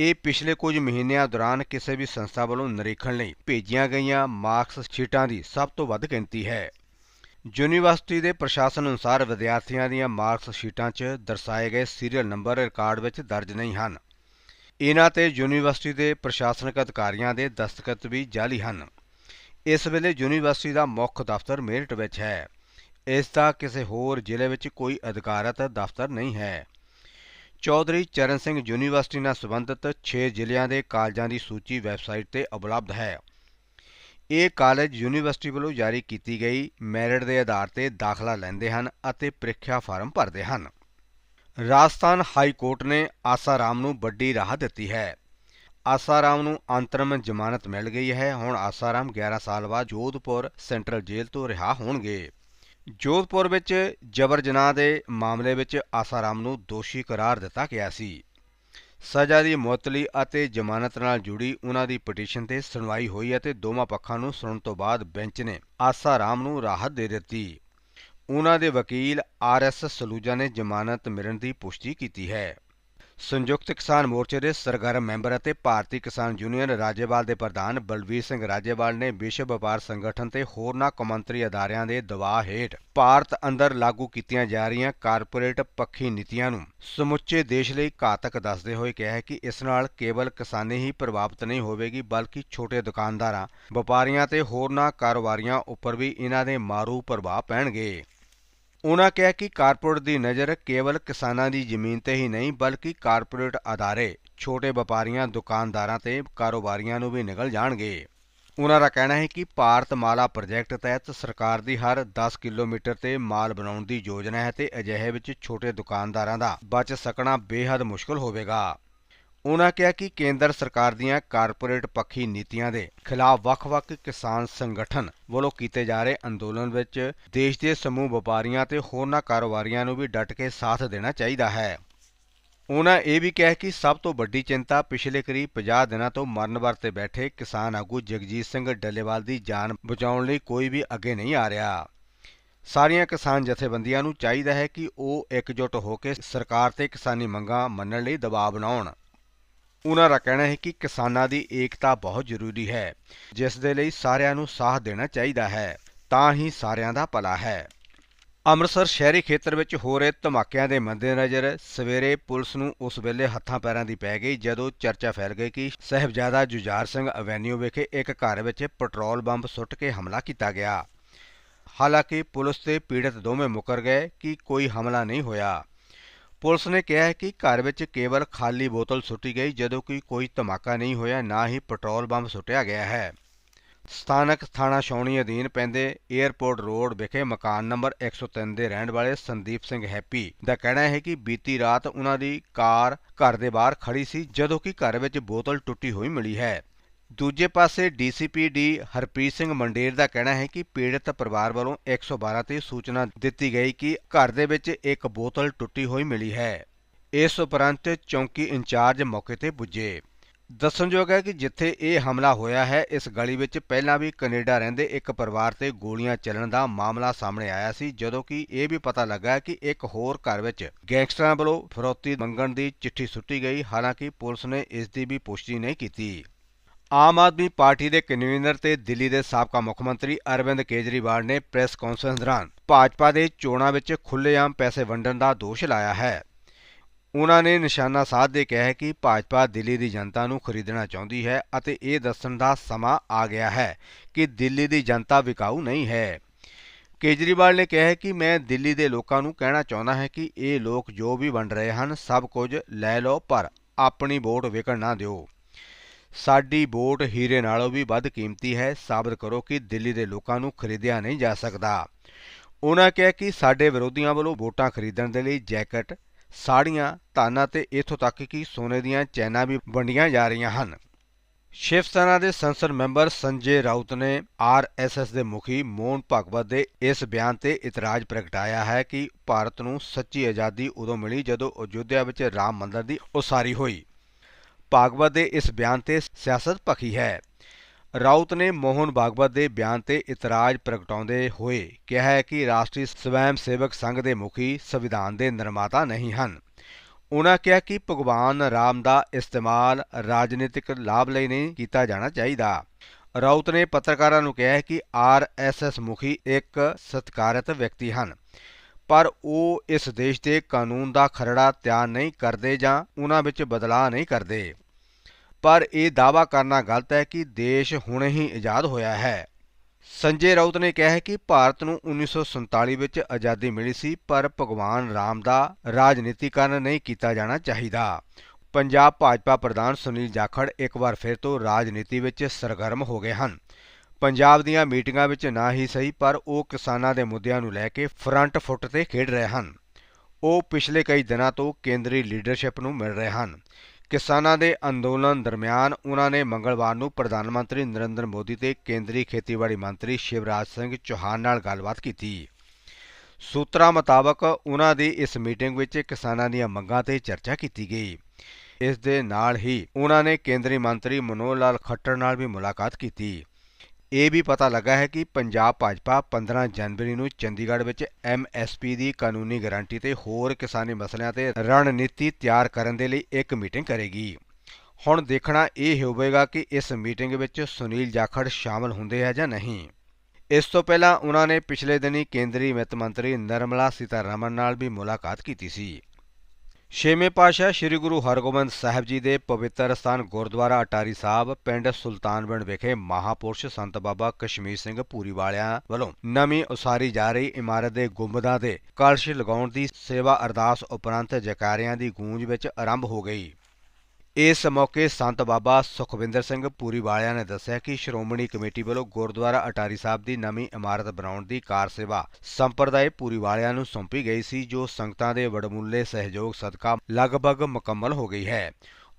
ਇਹ ਪਿਛਲੇ ਕੁਝ ਮਹੀਨਿਆਂ ਦੌਰਾਨ ਕਿਸੇ ਵੀ ਸੰਸਥਾ ਵੱਲੋਂ ਨਿਰੀਖਣ ਲਈ ਭੇਜੀਆਂ ਗਈਆਂ ਮਾਰਕਸ ਸ਼ੀਟਾਂ ਦੀ ਸਭ ਤੋਂ ਵੱਧ ਗਿਣਤੀ ਹੈ। ਯੂਨੀਵਰਸਿਟੀ ਦੇ ਪ੍ਰਸ਼ਾਸਨ ਅਨੁਸਾਰ ਵਿਦਿਆਰਥੀਆਂ ਦੀਆਂ ਮਾਰਕਸ ਸ਼ੀਟਾਂ 'ਚ ਦਰਸਾਏ ਗਏ ਸੀਰੀਅਲ ਨੰਬਰ ਰਿਕਾਰਡ ਵਿੱਚ ਦਰਜ ਨਹੀਂ ਹਨ। ਇਹਨਾਂ ਤੇ ਯੂਨੀਵਰਸਿਟੀ ਦੇ ਪ੍ਰਸ਼ਾਸਨਿਕ ਅਧਿਕਾਰੀਆਂ ਦੇ ਦਸਤਖਤ ਵੀ ਜਾਲੀ ਹਨ। ਇਸ ਵੇਲੇ ਯੂਨੀਵਰਸਿਟੀ ਦਾ ਮੁੱਖ ਦਫ਼ਤਰ ਮੇਰਠ ਵਿੱਚ ਹੈ। ਇਸ ਦਾ ਕਿਸੇ ਹੋਰ ਜ਼ਿਲ੍ਹੇ ਵਿੱਚ ਕੋਈ ਅਧਿਕਾਰਤ ਦਫ਼ਤਰ ਨਹੀਂ ਹੈ। ਚੌਧਰੀ ਚਰਨ ਸਿੰਘ ਯੂਨੀਵਰਸਿਟੀ ਨਾਲ ਸੰਬੰਧਿਤ 6 ਜ਼ਿਲ੍ਹਿਆਂ ਦੇ ਕਾਲਜਾਂ ਦੀ ਸੂਚੀ ਵੈਬਸਾਈਟ ਤੇ ਉਪਲਬਧ ਹੈ। ਇਹ ਕਾਲਜ ਯੂਨੀਵਰਸਿਟੀ ਵੱਲੋਂ ਜਾਰੀ ਕੀਤੀ ਗਈ ਮੈਰਿਟ ਦੇ ਆਧਾਰ ਤੇ ਦਾਖਲਾ ਲੈਂਦੇ ਹਨ ਅਤੇ ਪ੍ਰੀਖਿਆ ਫਾਰਮ ਭਰਦੇ ਹਨ। ਰਾਜਸਥਾਨ ਹਾਈ ਕੋਰਟ ਨੇ ਆਸਾਰਾਮ ਨੂੰ ਵੱਡੀ ਰਾਹਤ ਦਿੱਤੀ ਹੈ। ਆਸਾਰਾਮ ਨੂੰ ਅੰਤਰਮ ਜ਼ਮਾਨਤ ਮਿਲ ਗਈ ਹੈ। ਹੁਣ ਆਸਾਰਾਮ 11 ਸਾਲ ਬਾਅਦ ਜੋਧਪੁਰ ਸੈਂਟਰਲ ਜੇਲ੍ਹ ਤੋਂ ਰਿਹਾ ਹੋਣਗੇ। ਜੋਧਪੁਰ ਵਿੱਚ ਜਬਰ ਜਨਾਹ ਦੇ ਮਾਮਲੇ ਵਿੱਚ ਆਸਾਰਾਮ ਨੂੰ ਦੋਸ਼ੀ ਕਰਾਰ ਦਿੱਤਾ ਗਿਆ ਸੀ। ਸਜ਼ਾ ਦੀ ਮੁਅੱਤਲੀ ਅਤੇ ਜ਼ਮਾਨਤ ਨਾਲ ਜੁੜੀ ਉਹਨਾਂ ਦੀ ਪਟੀਸ਼ਨ ਤੇ ਸੁਣਵਾਈ ਹੋਈ ਅਤੇ ਦੋਵਾਂ ਪੱਖਾਂ ਨੂੰ ਸੁਣਨ ਤੋਂ ਬਾਅਦ ਬੈਂਚ ਨੇ ਆਸਾਰਾਮ ਨੂੰ ਰਾਹਤ ਦੇ ਦਿੱਤੀ। ਉਹਨਾਂ ਦੇ ਵਕੀਲ ਆਰ ਐਸ ਸਲੂਜਾ ਨੇ ਜ਼ਮਾਨਤ ਮਿਲਣ ਦੀ ਪੁਸ਼ਟੀ ਕੀਤੀ ਹੈ। ਸੰਯੁਕਤ ਕਿਸਾਨ ਮੋਰਚੇ ਦੇ ਸਰਗਰਮ ਮੈਂਬਰ ਅਤੇ ਭਾਰਤੀ ਕਿਸਾਨ ਯੂਨੀਅਨ ਰਾਜੇਵਾਲ ਦੇ ਪ੍ਰਧਾਨ ਬਲਵੀਰ ਸਿੰਘ ਰਾਜੇਵਾਲ ਨੇ ਵਿਸ਼ਵ ਵਪਾਰ ਸੰਗਠਨ ਤੇ ਹੋਰਨਾਂ ਕੌਮਾਂਤਰੀ ਅਦਾਰਿਆਂ ਦੇ ਦਬਾਅ ਹੇਠ ਭਾਰਤ ਅੰਦਰ ਲਾਗੂ ਕੀਤੀਆਂ ਜਾ ਰਹੀਆਂ ਕਾਰਪੋਰੇਟ ਪੱਖੀ ਨੀਤੀਆਂ ਨੂੰ ਸਮੁੱਚੇ ਦੇਸ਼ ਲਈ ਘਾਤਕ ਦੱਸਦੇ ਹੋਏ ਕਿਹਾ ਹੈ ਕਿ ਇਸ ਨਾਲ ਕੇਵਲ ਕਿਸਾਨੀ ਹੀ ਪ੍ਰਭਾਵਿਤ ਨਹੀਂ ਹੋਵੇਗੀ, ਬਲਕਿ ਛੋਟੇ ਦੁਕਾਨਦਾਰਾਂ, ਵਪਾਰੀਆਂ ਤੇ ਹੋਰਨਾਂ ਕਾਰੋਬਾਰੀਆਂ ਉੱਪਰ ਵੀ ਇਹਨਾਂ ਦੇ ਮਾਰੂ ਪ੍ਰਭਾਵ ਪੈਣਗੇ। ਉਨ੍ਹਾਂ ਕਿਹਾ ਕਿ ਕਾਰਪੋਰੇਟ ਦੀ ਨਜ਼ਰ ਕੇਵਲ ਕਿਸਾਨਾਂ ਦੀ ਜ਼ਮੀਨ ਤੇ ਹੀ ਨਹੀਂ, ਬਲਕਿ ਕਾਰਪੋਰੇਟ ਅਦਾਰੇ, ਛੋਟੇ ਵਪਾਰੀਆਂ, ਦੁਕਾਨਦਾਰਾਂ ਤੇ ਕਾਰੋਬਾਰੀਆਂ ਨੂੰ ਵੀ ਨਿਗਲ ਜਾਣਗੇ। ਉਨ੍ਹਾਂ ਦਾ ਕਹਿਣਾ ਹੈ ਕਿ ਭਾਰਤ ਮਾਲਾ ਪ੍ਰੋਜੈਕਟ ਤਹਿਤ ਸਰਕਾਰ ਦੀ ਹਰ 10 ਕਿਲੋਮੀਟਰ ਤੇ ਮਾਲ ਬਣਾਉਣ ਦੀ ਯੋਜਨਾ ਹੈ ਤੇ ਅਜਿਹੇ ਵਿੱਚ ਛੋਟੇ ਦੁਕਾਨਦਾਰਾਂ ਦਾ ਬਚ ਸਕਣਾ ਬੇहद ਮੁਸ਼ਕਲ ਹੋਵੇਗਾ। ਉਨ੍ਹਾਂ ਕਿਹਾ ਕਿ ਕੇਂਦਰ ਸਰਕਾਰ ਦੀਆਂ ਕਾਰਪੋਰੇਟ ਪੱਖੀ ਨੀਤੀਆਂ ਦੇ ਖਿਲਾਫ ਵੱਖ-ਵੱਖ ਕਿਸਾਨ ਸੰਗਠਨ ਵੱਲੋਂ ਕੀਤੇ ਜਾ ਰਹੇ ਅੰਦੋਲਨ ਵਿੱਚ ਦੇਸ਼ ਦੇ ਸਮੂਹ ਵਪਾਰੀਆਂ ਤੇ ਹੋਰਨਾਂ ਕਾਰੋਬਾਰੀਆਂ ਨੂੰ ਵੀ ਡਟ ਕੇ ਸਾਥ ਦੇਣਾ ਚਾਹੀਦਾ ਹੈ। ਉਨ੍ਹਾਂ ਇਹ ਵੀ ਕਿਹਾ ਕਿ ਸਭ ਤੋਂ ਵੱਡੀ ਚਿੰਤਾ ਪਿਛਲੇ ਕਰੀਬ 50 ਦਿਨਾਂ ਤੋਂ ਮਰਨ ਵਰਤੇ ਬੈਠੇ ਕਿਸਾਨ ਆਗੂ ਜਗਜੀਤ ਸਿੰਘ ਡੱਲੇਵਾਲ ਦੀ ਜਾਨ ਬਚਾਉਣ ਲਈ ਕੋਈ ਵੀ ਅੱਗੇ ਨਹੀਂ ਆ ਰਿਹਾ। ਸਾਰੀਆਂ ਕਿਸਾਨ ਜਥੇਬੰਦੀਆਂ ਨੂੰ ਚਾਹੀਦਾ ਹੈ ਕਿ ਉਹ ਇਕਜੁੱਟ ਹੋ ਕੇ ਸਰਕਾਰ ਤੇ ਕਿਸਾਨੀ ਮੰਗਾਂ ਮੰਨਣ ਲਈ ਦਬਾਅ ਬਣਾਉਣ। ਉਨ੍ਹਾਂ ਦਾ ਕਹਿਣਾ ਹੈ ਕਿ ਕਿਸਾਨਾਂ ਦੀ ਏਕਤਾ ਬਹੁਤ ਜ਼ਰੂਰੀ ਹੈ, ਜਿਸ ਦੇ ਲਈ ਸਾਰਿਆਂ ਨੂੰ ਸਾਥ ਦੇਣਾ ਚਾਹੀਦਾ ਹੈ, ਤਾਂ ਹੀ ਸਾਰਿਆਂ ਦਾ ਭਲਾ ਹੈ। ਅੰਮ੍ਰਿਤਸਰ ਸ਼ਹਿਰੀ ਖੇਤਰ ਵਿੱਚ ਹੋ ਰਹੇ ਧਮਾਕਿਆਂ ਦੇ ਮੱਦੇਨਜ਼ਰ ਸਵੇਰੇ ਪੁਲਿਸ ਨੂੰ ਉਸ ਵੇਲੇ ਹੱਥਾਂ ਪੈਰਾਂ ਦੀ ਪੈ ਗਈ, ਜਦੋਂ ਚਰਚਾ ਫੈਲ ਗਈ ਕਿ ਸਹਿਬਜ਼ਾਦਾ ਜੁਝਾਰ ਸਿੰਘ ਐਵੇਨਿਊ ਵਿਖੇ ਇੱਕ ਘਰ ਵਿੱਚ ਪੈਟਰੋਲ ਬੰਬ ਸੁੱਟ ਕੇ ਹਮਲਾ ਕੀਤਾ ਗਿਆ। ਹਾਲਾਂਕਿ ਪੁਲਿਸ ਤੇ ਪੀੜਤ ਦੋਵੇਂ ਮੁਕਰ ਗਏ ਕਿ ਕੋਈ ਹਮਲਾ ਨਹੀਂ ਹੋਇਆ। ਪੁਲਿਸ ਨੇ ਕਿਹਾ ਹੈ ਕਿ ਘਰ ਵਿੱਚ ਕੇਵਲ ਖਾਲੀ ਬੋਤਲ ਸੁੱਟੀ ਗਈ, ਜਦੋਂ ਕਿ ਕੋਈ ਧਮਾਕਾ ਨਹੀਂ ਹੋਇਆ, ਨਾ ਹੀ ਪੈਟਰੋਲ ਬੰਬ ਸੁੱਟਿਆ ਗਿਆ ਹੈ। ਸਥਾਨਕ ਥਾਣਾ ਛਾਉਣੀ ਅਧੀਨ ਪੈਂਦੇ 에ਅਰਪੋਰਟ ਰੋਡ ਵਿਖੇ ਮਕਾਨ ਨੰਬਰ 103 ਦੇ ਰਹਿਣ ਵਾਲੇ ਸੰਦੀਪ ਸਿੰਘ ਹੈਪੀ ਦਾ ਕਹਿਣਾ ਹੈ ਕਿ ਬੀਤੀ ਰਾਤ ਉਹਨਾਂ ਦੀ ਕਾਰ ਘਰ ਦੇ ਬਾਹਰ ਖੜੀ ਸੀ, ਜਦੋਂ ਕਿ ਘਰ ਵਿੱਚ ਬੋਤਲ ਟੁੱਟੀ ਹੋਈ ਮਿਲੀ ਹੈ। ਦੂਜੇ ਪਾਸੇ ਡੀਸੀਪੀ ਡੀ ਹਰਪ੍ਰੀਤ ਸਿੰਘ ਮੰਡੇਰ ਦਾ ਕਹਿਣਾ ਹੈ ਕਿ ਪੀੜਤ ਪਰਿਵਾਰ ਵੱਲੋਂ 112 ਤੇ ਸੂਚਨਾ ਦਿੱਤੀ ਗਈ ਕਿ ਘਰ ਦੇ ਵਿੱਚ ਇੱਕ ਬੋਤਲ ਟੁੱਟੀ ਹੋਈ ਮਿਲੀ ਹੈ। ਇਸ ਉਪਰੰਤ ਚੌਂਕੀ ਇੰਚਾਰਜ ਮੌਕੇ ਤੇ ਪੁੱਜੇ। ਦੱਸਣਯੋਗ ਹੈ ਕਿ ਜਿੱਥੇ ਇਹ ਹਮਲਾ ਹੋਇਆ ਹੈ, ਇਸ ਗਲੀ ਵਿੱਚ ਪਹਿਲਾਂ ਵੀ ਕੈਨੇਡਾ ਰਹਿੰਦੇ ਇੱਕ ਪਰਿਵਾਰ ਤੇ ਗੋਲੀਆਂ ਚੱਲਣ ਦਾ ਮਾਮਲਾ ਸਾਹਮਣੇ ਆਇਆ ਸੀ, ਜਦੋਂ ਕਿ ਇਹ ਵੀ ਪਤਾ ਲੱਗਾ ਕਿ ਇੱਕ ਹੋਰ ਘਰ ਵਿੱਚ ਗੈਂਗਸਟਰਾਂ ਵੱਲੋਂ ਫਰੋਤੀ ਮੰਗਣ ਦੀ ਚਿੱਠੀ ਸੁੱਟੀ ਗਈ। ਹਾਲਾਂਕਿ ਪੁਲਿਸ ਨੇ ਇਸ ਦੀ ਵੀ ਪੁਸ਼ਟੀ ਨਹੀਂ ਕੀਤੀ। ਆਮ ਆਦਮੀ ਪਾਰਟੀ ਦੇ ਕਨਵੀਨਰ ਤੇ ਦਿੱਲੀ ਦੇ ਸਾਬਕਾ ਮੁੱਖ ਮੰਤਰੀ ਅਰਵਿੰਦ ਕੇਜਰੀਵਾਲ ਨੇ ਪ੍ਰੈਸ ਕਾਨਫਰੰਸ ਦੌਰਾਨ ਭਾਜਪਾ ਦੇ ਚੋਣਾਂ ਵਿੱਚ ਖੁੱਲ੍ਹੇਆਮ ਪੈਸੇ ਵੰਡਣ ਦਾ ਦੋਸ਼ ਲਾਇਆ ਹੈ। ਉਨ੍ਹਾਂ ਨੇ ਨਿਸ਼ਾਨਾ ਸਾਧਦੇ ਕਿਹਾ ਕਿ ਭਾਜਪਾ ਦਿੱਲੀ ਦੀ ਜਨਤਾ ਨੂੰ ਖਰੀਦਣਾ ਚਾਹੁੰਦੀ ਹੈ ਅਤੇ ਇਹ ਦੱਸਣ ਦਾ ਸਮਾਂ ਆ ਗਿਆ ਹੈ ਕਿ ਦਿੱਲੀ ਦੀ ਜਨਤਾ ਵਿਕਾਊ ਨਹੀਂ ਹੈ। ਕੇਜਰੀਵਾਲ ਨੇ ਕਿਹਾ ਕਿ ਮੈਂ ਦਿੱਲੀ ਦੇ ਲੋਕਾਂ ਨੂੰ ਕਹਿਣਾ ਚਾਹੁੰਦਾ ਹਾਂ ਕਿ ਇਹ ਲੋਕ ਜੋ ਵੀ ਵੰਡ ਰਹੇ ਹਨ ਸਭ ਕੁਝ ਲੈ ਲਓ ਪਰ ਆਪਣੀ ਵੋਟ ਵਿਕਣ ਨਾ ਦਿਓ। ਸਾਡੀ ਵੋਟ ਹੀਰੇ ਨਾਲੋਂ ਵੀ ਵੱਧ ਕੀਮਤੀ ਹੈ। ਸਾਬਤ ਕਰੋ ਕਿ ਦਿੱਲੀ ਦੇ ਲੋਕਾਂ ਨੂੰ ਖਰੀਦਿਆ ਨਹੀਂ ਜਾ ਸਕਦਾ। ਉਹਨਾਂ ਕਿਹਾ ਕਿ ਸਾਡੇ ਵਿਰੋਧੀਆਂ ਵੱਲੋਂ ਵੋਟਾਂ ਖਰੀਦਣ ਦੇ ਲਈ ਜੈਕਟ, ਸਾੜੀਆਂ, ਧਾਨਾਂ ਤੇ ਇਥੋਂ ਤੱਕ ਕਿ ਸੋਨੇ ਦੀਆਂ ਚੈਨਾਂ ਵੀ ਵੰਡੀਆਂ ਜਾ ਰਹੀਆਂ ਹਨ। ਸ਼ਿਵ ਸੈਨਾ ਦੇ ਸੰਸਦ ਮੈਂਬਰ ਸੰਜੇ ਰਾਉਤ ਨੇ ਆਰਐਸਐਸ ਦੇ ਮੁਖੀ ਮੋਹਨ ਭਗਵਤ ਦੇ ਇਸ ਬਿਆਨ ਤੇ ਇਤਰਾਜ਼ ਪ੍ਰਗਟਾਇਆ ਹੈ ਕਿ ਭਾਰਤ ਨੂੰ ਸੱਚੀ ਆਜ਼ਾਦੀ ਉਦੋਂ ਮਿਲੀ ਜਦੋਂ ਅਯੁੱਧਿਆ ਵਿੱਚ ਰਾਮ ਮੰਦਰ ਦੀ ਉਸਾਰੀ ਹੋਈ। ਭਾਗਵਤ ਦੇ ਇਸ ਬਿਆਨ ਤੇ ਸਿਆਸਤ ਪੱਖੀ ਹੈ। ਰਾਉਤ ਨੇ ਮੋਹਨ ਭਾਗਵਤ ਦੇ ਬਿਆਨ ਤੇ ਇਤਰਾਜ਼ ਪ੍ਰਗਟਾਉਂਦੇ ਹੋਏ ਕਿਹਾ ਹੈ ਕਿ ਰਾਸ਼ਟਰੀ ਸਵੈਮ ਸੇਵਕ ਸੰਘ ਦੇ ਮੁਖੀ ਸੰਵਿਧਾਨ ਦੇ ਨਿਰਮਾਤਾ ਨਹੀਂ ਹਨ। ਉਹਨਾਂ ਕਿਹਾ ਕਿ ਭਗਵਾਨ ਰਾਮ ਦਾ ਇਸਤੇਮਾਲ ਰਾਜਨੀਤਿਕ ਲਾਭ ਲਈ ਨਹੀਂ ਕੀਤਾ ਜਾਣਾ ਚਾਹੀਦਾ। ਰਾਉਤ ਨੇ ਪੱਤਰਕਾਰਾਂ ਨੂੰ ਕਿਹਾ ਕਿ ਆਰਐਸਐਸ ਮੁਖੀ ਇੱਕ ਸਤਿਕਾਰਤ ਵਿਅਕਤੀ ਹਨ। ਪਰ ਉਹ ਇਸ ਦੇਸ਼ ਦੇ ਕਾਨੂੰਨ ਦਾ ਖਰੜਾ ਤਿਆਰ ਨਹੀਂ ਕਰਦੇ ਜਾਂ ਉਹਨਾਂ ਵਿੱਚ ਬਦਲਾਅ ਨਹੀਂ ਕਰਦੇ। ਪਰ ਇਹ ਦਾਅਵਾ ਕਰਨਾ ਗਲਤ ਹੈ ਕਿ ਦੇਸ਼ ਹੁਣੇ ਹੀ ਆਜ਼ਾਦ ਹੋਇਆ ਹੈ। ਸੰਜੇ ਰਾਉਤ ਨੇ ਕਿਹਾ ਹੈ ਕਿ ਭਾਰਤ ਨੂੰ 1947 ਵਿੱਚ ਆਜ਼ਾਦੀ ਮਿਲੀ ਸੀ, ਪਰ ਭਗਵਾਨ ਰਾਮ ਦਾ ਰਾਜਨੀਤੀਕਰਨ ਨਹੀਂ ਕੀਤਾ ਜਾਣਾ ਚਾਹੀਦਾ। ਪੰਜਾਬ ਭਾਜਪਾ ਪ੍ਰਧਾਨ ਸੁਨੀਲ ਜਾਖੜ ਇੱਕ ਵਾਰ ਫਿਰ ਤੋਂ ਰਾਜਨੀਤੀ ਵਿੱਚ ਸਰਗਰਮ ਹੋ ਗਏ ਹਨ। ਪੰਜਾਬ ਦੀਆਂ ਮੀਟਿੰਗਾਂ ਵਿੱਚ ਨਾ ਹੀ ਸਹੀ, ਪਰ ਉਹ ਕਿਸਾਨਾਂ ਦੇ ਮੁੱਦਿਆਂ ਨੂੰ ਲੈ ਕੇ ਫਰੰਟ ਫੁੱਟ ਤੇ ਖੇਡ ਰਹੇ ਹਨ। ਉਹ ਪਿਛਲੇ ਕਈ ਦਿਨਾਂ ਤੋਂ ਕੇਂਦਰੀ ਲੀਡਰਸ਼ਿਪ ਨੂੰ ਮਿਲ ਰਹੇ ਹਨ। ਕਿਸਾਨਾਂ ਦੇ ਅੰਦੋਲਨ ਦਰਮਿਆਨ ਉਹਨਾਂ ਨੇ ਮੰਗਲਵਾਰ ਨੂੰ ਪ੍ਰਧਾਨ ਮੰਤਰੀ ਨਰਿੰਦਰ ਮੋਦੀ ਤੇ ਕੇਂਦਰੀ ਖੇਤੀਬਾੜੀ ਮੰਤਰੀ ਸ਼ਿਵਰਾਜ ਸਿੰਘ ਚੌਹਾਨ ਨਾਲ ਗੱਲਬਾਤ ਕੀਤੀ। ਸੂਤਰਾਂ ਮੁਤਾਬਕ ਉਹਨਾਂ ਦੀ ਇਸ ਮੀਟਿੰਗ ਵਿੱਚ ਕਿਸਾਨਾਂ ਦੀਆਂ ਮੰਗਾਂ ਤੇ ਚਰਚਾ ਕੀਤੀ ਗਈ। ਇਸ ਦੇ ਨਾਲ ਹੀ ਉਹਨਾਂ ਨੇ ਕੇਂਦਰੀ ਮੰਤਰੀ ਮਨੋਹਰ ਲਾਲ ਖੱਟਰ ਨਾਲ ਵੀ ਮੁਲਾਕਾਤ ਕੀਤੀ। ਇਹ ਵੀ ਪਤਾ ਲੱਗਾ ਹੈ ਕਿ ਪੰਜਾਬ ਭਾਜਪਾ 15 ਜਨਵਰੀ ਨੂੰ ਚੰਡੀਗੜ੍ਹ ਵਿੱਚ ਐਮਐਸਪੀ ਦੀ ਕਾਨੂੰਨੀ ਗਾਰੰਟੀ ਤੇ ਹੋਰ ਕਿਸਾਨੀ ਮਸਲਿਆਂ ਤੇ ਰਣਨੀਤੀ ਤਿਆਰ ਕਰਨ ਦੇ ਲਈ ਇੱਕ ਮੀਟਿੰਗ ਕਰੇਗੀ। ਹੁਣ ਦੇਖਣਾ ਇਹ ਹੋਵੇਗਾ ਕਿ ਇਸ ਮੀਟਿੰਗ ਵਿੱਚ ਸੁਨੀਲ ਜਾਖੜ ਸ਼ਾਮਲ ਹੁੰਦੇ ਹੈ ਜਾਂ ਨਹੀਂ। ਇਸ ਤੋਂ ਪਹਿਲਾਂ ਉਹਨਾਂ ਨੇ ਪਿਛਲੇ ਦਿਨੀ ਕੇਂਦਰੀ ਵਿੱਤ ਮੰਤਰੀ ਨਿਰਮਲਾ ਸੀਤਾਰਮਨ ਨਾਲ ਵੀ ਮੁਲਾਕਾਤ ਕੀਤੀ ਸੀ। ਛੇਵੇਂ ਪਾਤਸ਼ਾਹ ਸ੍ਰੀ ਗੁਰੂ ਹਰਗੋਬਿੰਦ ਸਾਹਿਬ ਜੀ ਦੇ ਪਵਿੱਤਰ ਸਥਾਨ ਗੁਰਦੁਆਰਾ ਅਟਾਰੀ ਸਾਹਿਬ, ਪਿੰਡ ਸੁਲਤਾਨਵਿੰਡ ਵਿਖੇ ਮਹਾਪੁਰਸ਼ ਸੰਤ ਬਾਬਾ ਕਸ਼ਮੀਰ ਸਿੰਘ ਪੂਰੀ ਵਾਲਿਆਂ ਵੱਲੋਂ ਨਵੀਂ ਉਸਾਰੀ ਜਾ ਰਹੀ ਇਮਾਰਤ ਦੇ ਗੁੰਬਦਾਂ ਦੇ ਕਲਸ਼ ਲਗਾਉਣ ਦੀ ਸੇਵਾ ਅਰਦਾਸ ਉਪਰੰਤ ਜਕਾਰਿਆਂ ਦੀ ਗੂੰਜ ਵਿੱਚ ਆਰੰਭ ਹੋ ਗਈ। ਇਸ ਮੌਕੇ ਸੰਤ ਬਾਬਾ ਸੁਖਵਿੰਦਰ ਸਿੰਘ ਪੂਰੀ ਵਾਲਿਆਂ ਨੇ ਦੱਸਿਆ ਕਿ ਸ਼੍ਰੋਮਣੀ ਕਮੇਟੀ ਵੱਲੋਂ ਗੁਰਦੁਆਰਾ ਅਟਾਰੀ ਸਾਹਿਬ ਦੀ ਨਵੀਂ ਇਮਾਰਤ ਬਣਾਉਣ ਦੀ ਕਾਰ ਸੇਵਾ ਸੰਪਰਦਾਇ ਪੂਰੀ ਵਾਲਿਆਂ ਨੂੰ ਸੌਂਪੀ ਗਈ ਸੀ, ਜੋ ਸੰਗਤਾਂ ਦੇ ਵਡਮੁੱਲੇ ਸਹਿਯੋਗ ਸਦਕਾ ਲਗਭਗ ਮੁਕੰਮਲ ਹੋ ਗਈ ਹੈ।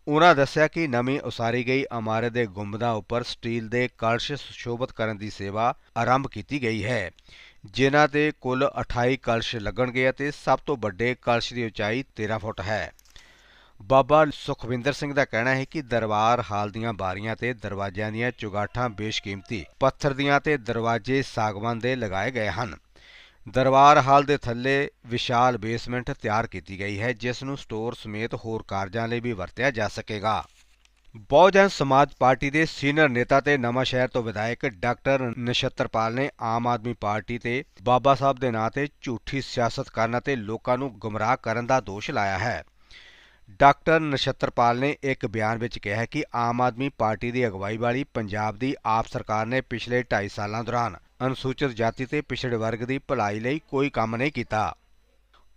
ਉਹਨਾਂ ਦੱਸਿਆ ਕਿ ਨਵੀਂ ਉਸਾਰੀ ਗਈ ਇਮਾਰਤ ਦੇ ਗੁੰਬਦਾਂ ਉੱਪਰ ਸਟੀਲ ਦੇ ਕਲਸ਼ ਸੁਸ਼ੋਭਿਤ ਕਰਨ ਦੀ ਸੇਵਾ ਆਰੰਭ ਕੀਤੀ ਗਈ ਹੈ, ਜਿਨ੍ਹਾਂ ਤੇ ਕੁੱਲ 28 ਕਲਸ਼ ਲੱਗਣਗੇ ਅਤੇ ਸਭ ਤੋਂ ਵੱਡੇ ਕਲਸ਼ ਦੀ ਉਚਾਈ 13 ਫੁੱਟ ਹੈ। ਬਾਬਾ ਸੁਖਵਿੰਦਰ ਸਿੰਘ ਦਾ ਕਹਿਣਾ ਹੈ ਕਿ ਦਰਬਾਰ ਹਾਲ ਦੀਆਂ ਬਾਰੀਆਂ ਤੇ ਦਰਵਾਜ਼ਿਆਂ ਦੀਆਂ ਚੁਗਾਠਾਂ ਬੇਸ਼ਕੀਮਤੀ, ਪੱਥਰ ਦੀਆਂ ਤੇ ਦਰਵਾਜ਼ੇ ਸਾਗਵਾਨ ਦੇ ਲਗਾਏ ਗਏ ਹਨ। ਦਰਬਾਰ ਹਾਲ ਦੇ ਥੱਲੇ ਵਿਸ਼ਾਲ ਬੇਸਮੈਂਟ ਤਿਆਰ ਕੀਤੀ ਗਈ ਹੈ, ਜਿਸ ਨੂੰ ਸਟੋਰ ਸਮੇਤ ਹੋਰ ਕਾਰਜਾਂ ਲਈ ਵੀ ਵਰਤਿਆ ਜਾ ਸਕੇਗਾ। ਬਹੁਜਨ ਸਮਾਜ ਪਾਰਟੀ ਦੇ ਸੀਨੀਅਰ ਨੇਤਾ ਤੇ ਨਵਾਂ ਸ਼ਹਿਰ ਤੋਂ ਵਿਧਾਇਕ ਡਾਕਟਰ ਨਛੱਤਰਪਾਲ ਨੇ ਆਮ ਆਦਮੀ ਪਾਰਟੀ ਤੇ ਬਾਬਾ ਸਾਹਿਬ ਦੇ ਨਾਂ ਤੇ ਝੂਠੀ ਸਿਆਸਤ ਕਰਨ ਅਤੇ ਲੋਕਾਂ ਨੂੰ ਗੁੰਮਰਾਹ ਕਰਨ ਦਾ ਦੋਸ਼ ਲਾਇਆ ਹੈ। ਡਾਕਟਰ ਨਛੱਤਰਪਾਲ ਨੇ ਇੱਕ ਬਿਆਨ ਵਿੱਚ ਕਿਹਾ ਕਿ ਆਮ ਆਦਮੀ ਪਾਰਟੀ ਦੀ ਅਗਵਾਈ ਵਾਲੀ ਪੰਜਾਬ ਦੀ ਆਪ ਸਰਕਾਰ ਨੇ ਪਿਛਲੇ 2.5 ਸਾਲਾਂ ਦੌਰਾਨ ਅਨੁਸੂਚਿਤ ਜਾਤੀ ਤੇ ਪਿਛੜੇ ਵਰਗ ਦੀ ਭਲਾਈ ਲਈ ਕੋਈ ਕੰਮ ਨਹੀਂ ਕੀਤਾ।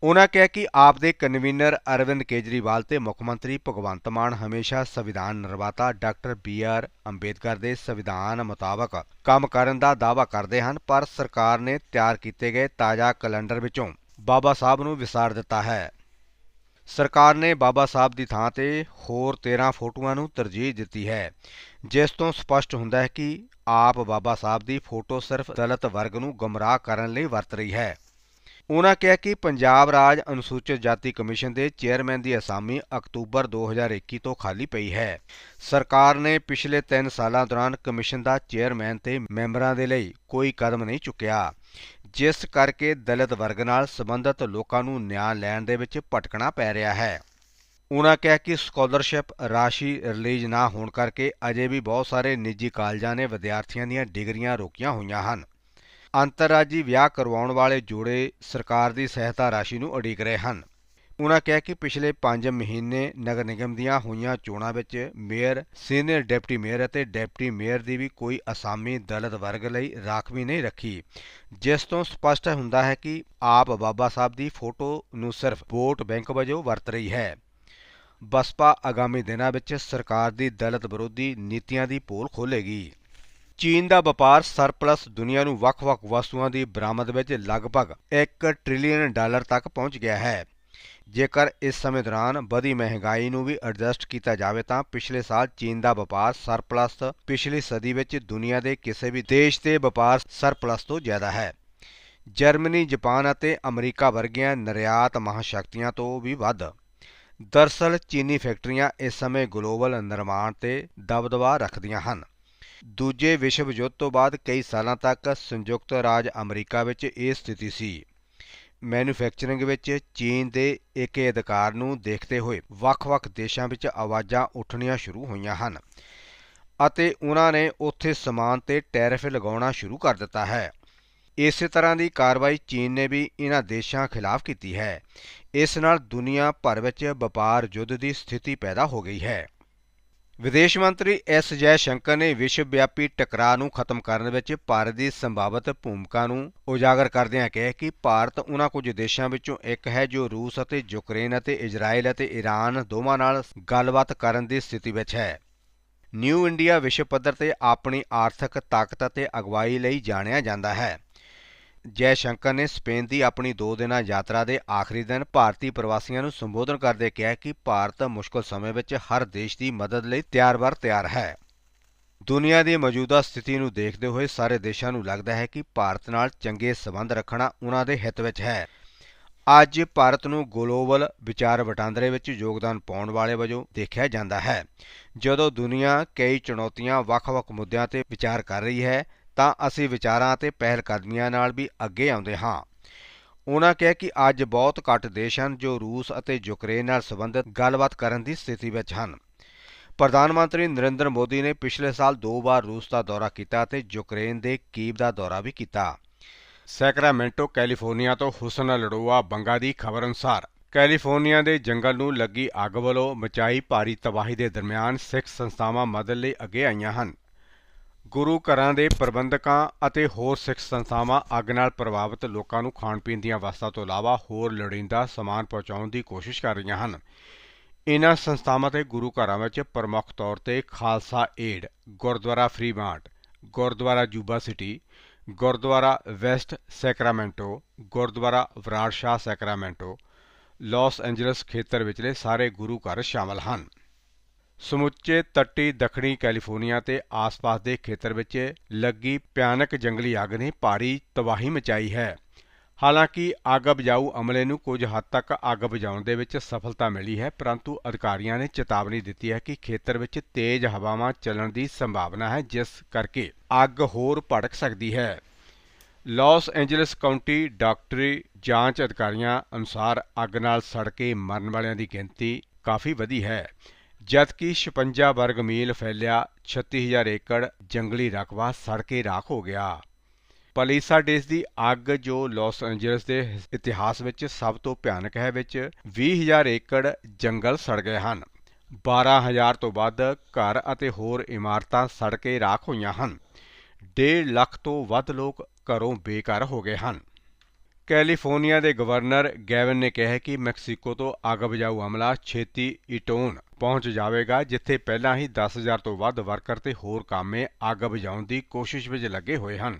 ਉਹਨਾਂ ਕਿਹਾ ਕਿ ਆਪ ਦੇ ਕਨਵੀਨਰ ਅਰਵਿੰਦ ਕੇਜਰੀਵਾਲ ਤੇ ਮੁੱਖ ਮੰਤਰੀ ਭਗਵੰਤ ਮਾਨ ਹਮੇਸ਼ਾ ਸੰਵਿਧਾਨ ਨਿਰਮਾਤਾ ਡਾਕਟਰ ਬੀ ਆਰ ਅੰਬੇਦਕਰ ਦੇ ਸੰਵਿਧਾਨ ਮੁਤਾਬਕ ਕੰਮ ਕਰਨ ਦਾ ਦਾਅਵਾ ਕਰਦੇ ਹਨ, ਪਰ ਸਰਕਾਰ ਨੇ ਤਿਆਰ ਕੀਤੇ ਗਏ ਤਾਜ਼ਾ ਕੈਲੰਡਰ ਵਿੱਚੋਂ ਬਾਬਾ ਸਾਹਿਬ ਨੂੰ ਵਿਸਾਰ ਦਿੱਤਾ ਹੈ। ਸਰਕਾਰ ਨੇ ਬਾਬਾ ਸਾਹਿਬ ਦੀ ਥਾਂ ਤੇ ਹੋਰ 13 ਫੋਟੋਆਂ ਨੂੰ ਤਰਜੀਹ ਦਿੱਤੀ ਹੈ, ਜਿਸ ਤੋਂ ਸਪਸ਼ਟ ਹੁੰਦਾ ਹੈ ਕਿ ਆਪ ਬਾਬਾ ਸਾਹਿਬ ਦੀ ਫੋਟੋ ਸਿਰਫ ਦਲਿਤ ਵਰਗ ਨੂੰ ਗੁੰਮਰਾਹ ਕਰਨ ਲਈ ਵਰਤ ਰਹੀ ਹੈ। ਉਹਨਾਂ ਕਿਹਾ ਕਿ ਪੰਜਾਬ ਰਾਜ ਅਨੁਸੂਚਿਤ ਜਾਤੀ ਕਮਿਸ਼ਨ ਦੇ ਚੇਅਰਮੈਨ ਦੀ ਅਸਾਮੀ ਅਕਤੂਬਰ 2021 ਤੋਂ ਖਾਲੀ ਪਈ ਹੈ। ਸਰਕਾਰ ਨੇ ਪਿਛਲੇ 3 ਸਾਲਾਂ ਦੌਰਾਨ ਕਮਿਸ਼ਨ ਦਾ ਚੇਅਰਮੈਨ ਤੇ ਮੈਂਬਰਾਂ ਦੇ ਲਈ ਕੋਈ ਕਦਮ ਨਹੀਂ ਚੁੱਕਿਆ। ਜਿਸ ਕਰਕੇ ਦਲਿਤ ਵਰਗ ਨਾਲ ਸੰਬੰਧਿਤ ਲੋਕਾਂ ਨੂੰ ਨਿਆਂ ਲੈਣ ਦੇ ਵਿੱਚ ਭਟਕਣਾ ਪੈ ਰਿਹਾ ਹੈ। ਉਹਨਾਂ ਕਿਹਾ ਕਿ ਸਕਾਲਰਸ਼ਿਪ ਰਾਸ਼ੀ ਰਿਲੀਜ਼ ਨਾ ਹੋਣ ਕਰਕੇ ਅਜੇ ਵੀ ਬਹੁਤ ਸਾਰੇ ਨਿੱਜੀ ਕਾਲਜਾਂ ਨੇ ਵਿਦਿਆਰਥੀਆਂ ਦੀਆਂ ਡਿਗਰੀਆਂ ਰੋਕੀਆਂ ਹੋਈਆਂ ਹਨ। ਅੰਤਰਰਾਜੀ ਵਿਆਹ ਕਰਵਾਉਣ ਵਾਲੇ ਜੋੜੇ ਸਰਕਾਰ ਦੀ ਸਹਾਇਤਾ ਰਾਸ਼ੀ ਨੂੰ ਉਡੀਕ ਰਹੇ ਹਨ। ਉਹਨਾਂ ਕਿਹਾ ਕਿ ਪਿਛਲੇ 5 ਮਹੀਨੇ ਨਗਰ ਨਿਗਮ ਦੀਆਂ ਹੋਈਆਂ ਚੋਣਾਂ ਵਿੱਚ ਮੇਅਰ, ਸੀਨੀਅਰ ਡਿਪਟੀ ਮੇਅਰ ਅਤੇ ਡਿਪਟੀ ਮੇਅਰ ਦੀ ਵੀ ਕੋਈ ਅਸਾਮੀ ਦਲਿਤ ਵਰਗ ਲਈ ਰਾਖਵੀ ਨਹੀਂ ਰੱਖੀ। ਜਿਸ ਤੋਂ ਸਪਸ਼ਟ ਹੁੰਦਾ ਹੈ ਕਿ ਆਪ ਬਾਬਾ ਸਾਹਿਬ ਦੀ ਫੋਟੋ ਨੂੰ ਸਿਰਫ ਵੋਟ ਬੈਂਕ ਵਜੋਂ ਵਰਤ ਰਹੀ ਹੈ। ਬਸਪਾ ਆਗਾਮੀ ਦਿਨਾਂ ਵਿੱਚ ਸਰਕਾਰ ਦੀ ਦਲਿਤ ਵਿਰੋਧੀ ਨੀਤੀਆਂ ਦੀ ਪੋਲ ਖੋਲੇਗੀ ਚੀਨ ਦਾ ਵਪਾਰ ਸਰਪਲਸ ਦੁਨੀਆ ਨੂੰ ਵੱਖ-ਵੱਖ ਵਸਤੂਆਂ ਦੀ ਬਰਾਮਦ ਵਿੱਚ ਲਗਭਗ 1 ਟ੍ਰਿਲੀਅਨ ਡਾਲਰ ਤੱਕ ਪਹੁੰਚ ਗਿਆ ਹੈ। ਜੇਕਰ ਇਸ ਸਮੇਂ ਦੌਰਾਨ ਵਧੀ ਮਹਿੰਗਾਈ ਨੂੰ ਵੀ ਐਡਜਸਟ ਕੀਤਾ ਜਾਵੇ ਤਾਂ ਪਿਛਲੇ ਸਾਲ ਚੀਨ ਦਾ ਵਪਾਰ ਸਰਪਲਸ ਪਿਛਲੀ ਸਦੀ ਵਿੱਚ ਦੁਨੀਆ ਦੇ ਕਿਸੇ ਵੀ ਦੇਸ਼ ਦੇ ਵਪਾਰ ਸਰਪਲਸ ਤੋਂ ਜ਼ਿਆਦਾ ਹੈ। ਜਰਮਨੀ, ਜਾਪਾਨ ਅਤੇ ਅਮਰੀਕਾ ਵਰਗੀਆਂ ਨਿਰਯਾਤ ਮਹਾਸ਼ਕਤੀਆਂ ਤੋਂ ਵੀ ਵੱਧ। ਦਰਸਲ ਚੀਨੀ ਫੈਕਟਰੀਆਂ ਇਸ ਸਮੇਂ ਗਲੋਬਲ ਨਿਰਮਾਣ ਤੇ ਦਬਦਬਾ ਰੱਖਦੀਆਂ ਹਨ। ਦੂਜੇ ਵਿਸ਼ਵ ਯੁੱਧ ਤੋਂ ਬਾਅਦ ਕਈ ਸਾਲਾਂ ਤੱਕ ਸੰਯੁਕਤ ਰਾਜ ਅਮਰੀਕਾ ਵਿੱਚ ਇਹ ਸਥਿਤੀ ਸੀ। ਮੈਨੂਫੈਕਚਰਿੰਗ ਵਿੱਚ ਚੀਨ ਦੇ ਏਕੇ ਅਧਿਕਾਰ ਨੂੰ ਦੇਖਦੇ ਹੋਏ ਵੱਖ-ਵੱਖ ਦੇਸ਼ਾਂ ਵਿੱਚ ਆਵਾਜ਼ਾਂ ਉੱਠਣੀਆਂ ਸ਼ੁਰੂ ਹੋਈਆਂ ਹਨ ਅਤੇ ਉਹਨਾਂ ਨੇ ਉੱਥੇ ਸਮਾਨ ਤੇ ਟੈਰਿਫ ਲਗਾਉਣਾ ਸ਼ੁਰੂ ਕਰ ਦਿੱਤਾ ਹੈ। ਇਸੇ ਤਰ੍ਹਾਂ ਦੀ ਕਾਰਵਾਈ ਚੀਨ ਨੇ ਵੀ ਇਹਨਾਂ ਦੇਸ਼ਾਂ ਖਿਲਾਫ ਕੀਤੀ ਹੈ। ਇਸ ਨਾਲ ਦੁਨੀਆ ਭਰ ਵਿੱਚ ਵਪਾਰ ਯੁੱਧ ਦੀ ਸਥਿਤੀ ਪੈਦਾ ਹੋ ਗਈ ਹੈ। ਵਿਦੇਸ਼ ਮੰਤਰੀ ਐਸ ਜੈ ਸ਼ੰਕਰ ਨੇ ਵਿਸ਼ਵ ਵਿਆਪੀ ਟਕਰਾਅ ਨੂੰ ਖਤਮ ਕਰਨ ਵਿੱਚ ਭਾਰਤ ਦੀ ਸੰਭਾਵਿਤ ਭੂਮਿਕਾ ਨੂੰ ਉਜਾਗਰ ਕਰਦਿਆਂ ਕਿਹਾ ਕਿ ਭਾਰਤ ਉਹਨਾਂ ਕੁਝ ਦੇਸ਼ਾਂ ਵਿੱਚੋਂ ਇੱਕ ਹੈ ਜੋ ਰੂਸ ਅਤੇ ਯੂਕਰੇਨ ਅਤੇ ਇਜ਼ਰਾਈਲ ਅਤੇ ਈਰਾਨ ਦੋਵਾਂ ਨਾਲ ਗੱਲਬਾਤ ਕਰਨ ਦੀ ਸਥਿਤੀ ਵਿੱਚ ਹੈ। ਨਿਊ ਇੰਡੀਆ ਵਿਸ਼ਵ ਪੱਧਰ ਤੇ ਆਪਣੀ ਆਰਥਿਕ ਤਾਕਤ ਅਤੇ ਅਗਵਾਈ ਲਈ ਜਾਣਿਆ ਜਾਂਦਾ ਹੈ। ਜੈ ਸ਼ੰਕਰ ਨੇ ਸਪੇਨ ਦੀ ਆਪਣੀ 2 ਦਿਨਾਂ ਯਾਤਰਾ ਦੇ ਆਖਰੀ ਦਿਨ ਭਾਰਤੀ ਪ੍ਰਵਾਸੀਆਂ ਨੂੰ ਸੰਬੋਧਨ ਕਰਦੇ ਕਿਹਾ ਕਿ ਭਾਰਤ ਮੁਸ਼ਕਲ ਸਮੇਂ ਵਿੱਚ ਹਰ ਦੇਸ਼ ਦੀ ਮਦਦ ਲਈ ਤਿਆਰ-ਬਰ ਤਿਆਰ ਹੈ। ਦੁਨੀਆ ਦੀ ਮੌਜੂਦਾ ਸਥਿਤੀ ਨੂੰ ਦੇਖਦੇ ਹੋਏ ਸਾਰੇ ਦੇਸ਼ਾਂ ਨੂੰ ਲੱਗਦਾ ਹੈ ਕਿ ਭਾਰਤ ਨਾਲ ਚੰਗੇ ਸਬੰਧ ਰੱਖਣਾ ਉਹਨਾਂ ਦੇ ਹਿੱਤ ਵਿੱਚ ਹੈ। ਅੱਜ ਭਾਰਤ ਨੂੰ ਗਲੋਬਲ ਵਿਚਾਰ ਵਟਾਂਦਰੇ ਵਿੱਚ ਯੋਗਦਾਨ ਪਾਉਣ ਵਾਲੇ ਵਜੋਂ ਦੇਖਿਆ ਜਾਂਦਾ ਹੈ। ਜਦੋਂ ਦੁਨੀਆ ਕਈ ਚੁਣੌਤੀਆਂ ਵੱਖ-ਵੱਖ ਮੁੱਦਿਆਂ ਤੇ ਵਿਚਾਰ ਕਰ ਰਹੀ ਹੈ ਤਾਂ ਅਸੀਂ ਵਿਚਾਰਾਂ ਅਤੇ ਪਹਿਲਕਦਮੀਆਂ ਨਾਲ ਵੀ ਅੱਗੇ ਆਉਂਦੇ ਹਾਂ। ਉਹਨਾਂ ਕਿਹਾ ਕਿ ਅੱਜ ਬਹੁਤ ਘੱਟ ਦੇਸ਼ ਹਨ ਜੋ ਰੂਸ ਅਤੇ ਯੂਕਰੇਨ ਨਾਲ ਸੰਬੰਧਿਤ ਗੱਲਬਾਤ ਕਰਨ ਦੀ ਸਥਿਤੀ ਵਿੱਚ ਹਨ। ਪ੍ਰਧਾਨ ਮੰਤਰੀ ਨਰਿੰਦਰ ਮੋਦੀ ਨੇ ਪਿਛਲੇ ਸਾਲ ਦੋ ਵਾਰ ਰੂਸ ਦਾ ਦੌਰਾ ਕੀਤਾ ਅਤੇ ਯੂਕਰੇਨ ਦੇ ਕੀਵ ਦਾ ਦੌਰਾ ਵੀ ਕੀਤਾ। ਸੈਕਰਾਮੈਂਟੋ, ਕੈਲੀਫੋਰਨੀਆ ਤੋਂ ਹੁਸਨ ਲੜੋਆ ਬੰਗਾ ਦੀ ਖਬਰ ਅਨੁਸਾਰ, ਕੈਲੀਫੋਰਨੀਆ ਦੇ ਜੰਗਲ ਨੂੰ ਲੱਗੀ ਅੱਗ ਵੱਲੋਂ ਮਚਾਈ ਭਾਰੀ ਤਬਾਹੀ ਦੇ ਦਰਮਿਆਨ ਸਿੱਖ ਸੰਸਥਾਵਾਂ ਮਦਦ ਲਈ ਅੱਗੇ ਆਈਆਂ ਹਨ। ਗੁਰੂ ਘਰਾਂ ਦੇ ਪ੍ਰਬੰਧਕਾਂ ਅਤੇ ਹੋਰ ਸਿੱਖ ਸੰਸਥਾਵਾਂ ਅੱਗ ਨਾਲ ਪ੍ਰਭਾਵਿਤ ਲੋਕਾਂ ਨੂੰ ਖਾਣ ਪੀਣ ਦੀਆਂ ਵਸਤਾਂ ਤੋਂ ਇਲਾਵਾ ਹੋਰ ਲੋੜੀਂਦਾ ਸਮਾਨ ਪਹੁੰਚਾਉਣ ਦੀ ਕੋਸ਼ਿਸ਼ ਕਰ ਰਹੀਆਂ ਹਨ। ਇਨ੍ਹਾਂ ਸੰਸਥਾਵਾਂ ਤੇ ਗੁਰੂ ਘਰਾਂ ਵਿੱਚ ਪ੍ਰਮੁੱਖ ਤੌਰ ਤੇ Khalsa Aid, Gurdwara Fremont, Gurdwara Yuba City, Gurdwara West Sacramento, Gurdwara Brar ਸ਼ਾਹ ਸੈਕਰਾਮੈਂਟੋ, ਲਾਸ ਐਂਜਲਸ ਖੇਤਰ ਵਿਚਲੇ ਸਾਰੇ ਗੁਰੂ ਘਰ ਸ਼ਾਮਲ ਹਨ। ਸਮੁੱਚੇ ਤੱਟੀ ਦੱਖਣੀ ਕੈਲੀਫੋਰਨੀਆ ਤੇ ਆਸ-ਪਾਸ ਦੇ ਖੇਤਰ ਵਿੱਚ ਲੱਗੀ ਭਿਆਨਕ ਜੰਗਲੀ ਅੱਗ ਨੇ ਭਾਰੀ ਤਬਾਹੀ ਮਚਾਈ ਹੈ। ਹਾਲਾਂਕਿ ਅੱਗ ਬੁਝਾਊ ਅਮਲੇ ਨੂੰ ਕੁਝ ਹੱਦ ਤੱਕ ਅੱਗ ਬੁਝਾਉਣ ਦੇ ਵਿੱਚ ਸਫਲਤਾ ਮਿਲੀ ਹੈ, ਪਰੰਤੂ ਅਧਿਕਾਰੀਆਂ ਨੇ ਚੇਤਾਵਨੀ ਦਿੱਤੀ ਹੈ ਕਿ ਖੇਤਰ ਵਿੱਚ ਤੇਜ਼ ਹਵਾਵਾਂ ਚੱਲਣ ਦੀ ਸੰਭਾਵਨਾ ਹੈ, ਜਿਸ ਕਰਕੇ ਅੱਗ ਹੋਰ ਭੜਕ ਸਕਦੀ ਹੈ। ਲਾਸ ਐਂਜਲਸ ਕਾਉਂਟੀ ਡਾਕਟਰੀ ਜਾਂਚ ਅਧਿਕਾਰੀਆਂ ਅਨੁਸਾਰ ਅੱਗ ਨਾਲ ਸੜ ਕੇ ਮਰਨ ਵਾਲਿਆਂ ਦੀ ਗਿਣਤੀ ਕਾਫੀ ਵਧੀ ਹੈ। ਜਦਕਿ 56 ਵਰਗ ਮੀਲ ਫੈਲਿਆ 36000 ਏਕੜ ਜੰਗਲੀ ਰਕਬਾ ਸੜ ਕੇ ਰਾਖ ਹੋ ਗਿਆ। ਪਲੀਸਾਡੇਸ ਦੀ ਅੱਗ ਜੋ ਲਾਸ ਐਂਜਲਸ ਦੇ ਇਤਿਹਾਸ ਵਿੱਚ ਸਭ ਤੋਂ ਭਿਆਨਕ ਹੈ ਵਿੱਚ 20000 ਏਕੜ ਜੰਗਲ ਸੜ ਗਏ ਹਨ। 12000 ਤੋਂ ਵੱਧ ਘਰ ਅਤੇ ਹੋਰ ਇਮਾਰਤਾਂ ਸੜ ਕੇ ਰਾਖ ਹੋਈਆਂ ਹਨ। 1.5 ਲੱਖ ਤੋਂ ਵੱਧ ਲੋਕ ਘਰੋਂ ਬੇਘਰ ਹੋ ਗਏ ਹਨ। ਕੈਲੀਫੋਰਨੀਆ ਦੇ ਗਵਰਨਰ ਗੈਵਨ ਨੇ ਕਿਹਾ ਕਿ ਮੈਕਸੀਕੋ ਤੋਂ ਅੱਗ ਬੁਝਾਊ ਅਮਲਾ ਛੇਤੀ ਇਟੋਨ ਪਹੁੰਚ ਜਾਵੇਗਾ, ਜਿੱਥੇ ਪਹਿਲਾਂ ਹੀ 10000 ਤੋਂ ਵੱਧ ਵਰਕਰ ਤੇ ਹੋਰ ਕਾਮੇ ਅੱਗ ਬੁਝਾਉਣ ਦੀ ਕੋਸ਼ਿਸ਼ ਵਿੱਚ ਲੱਗੇ ਹੋਏ ਹਨ।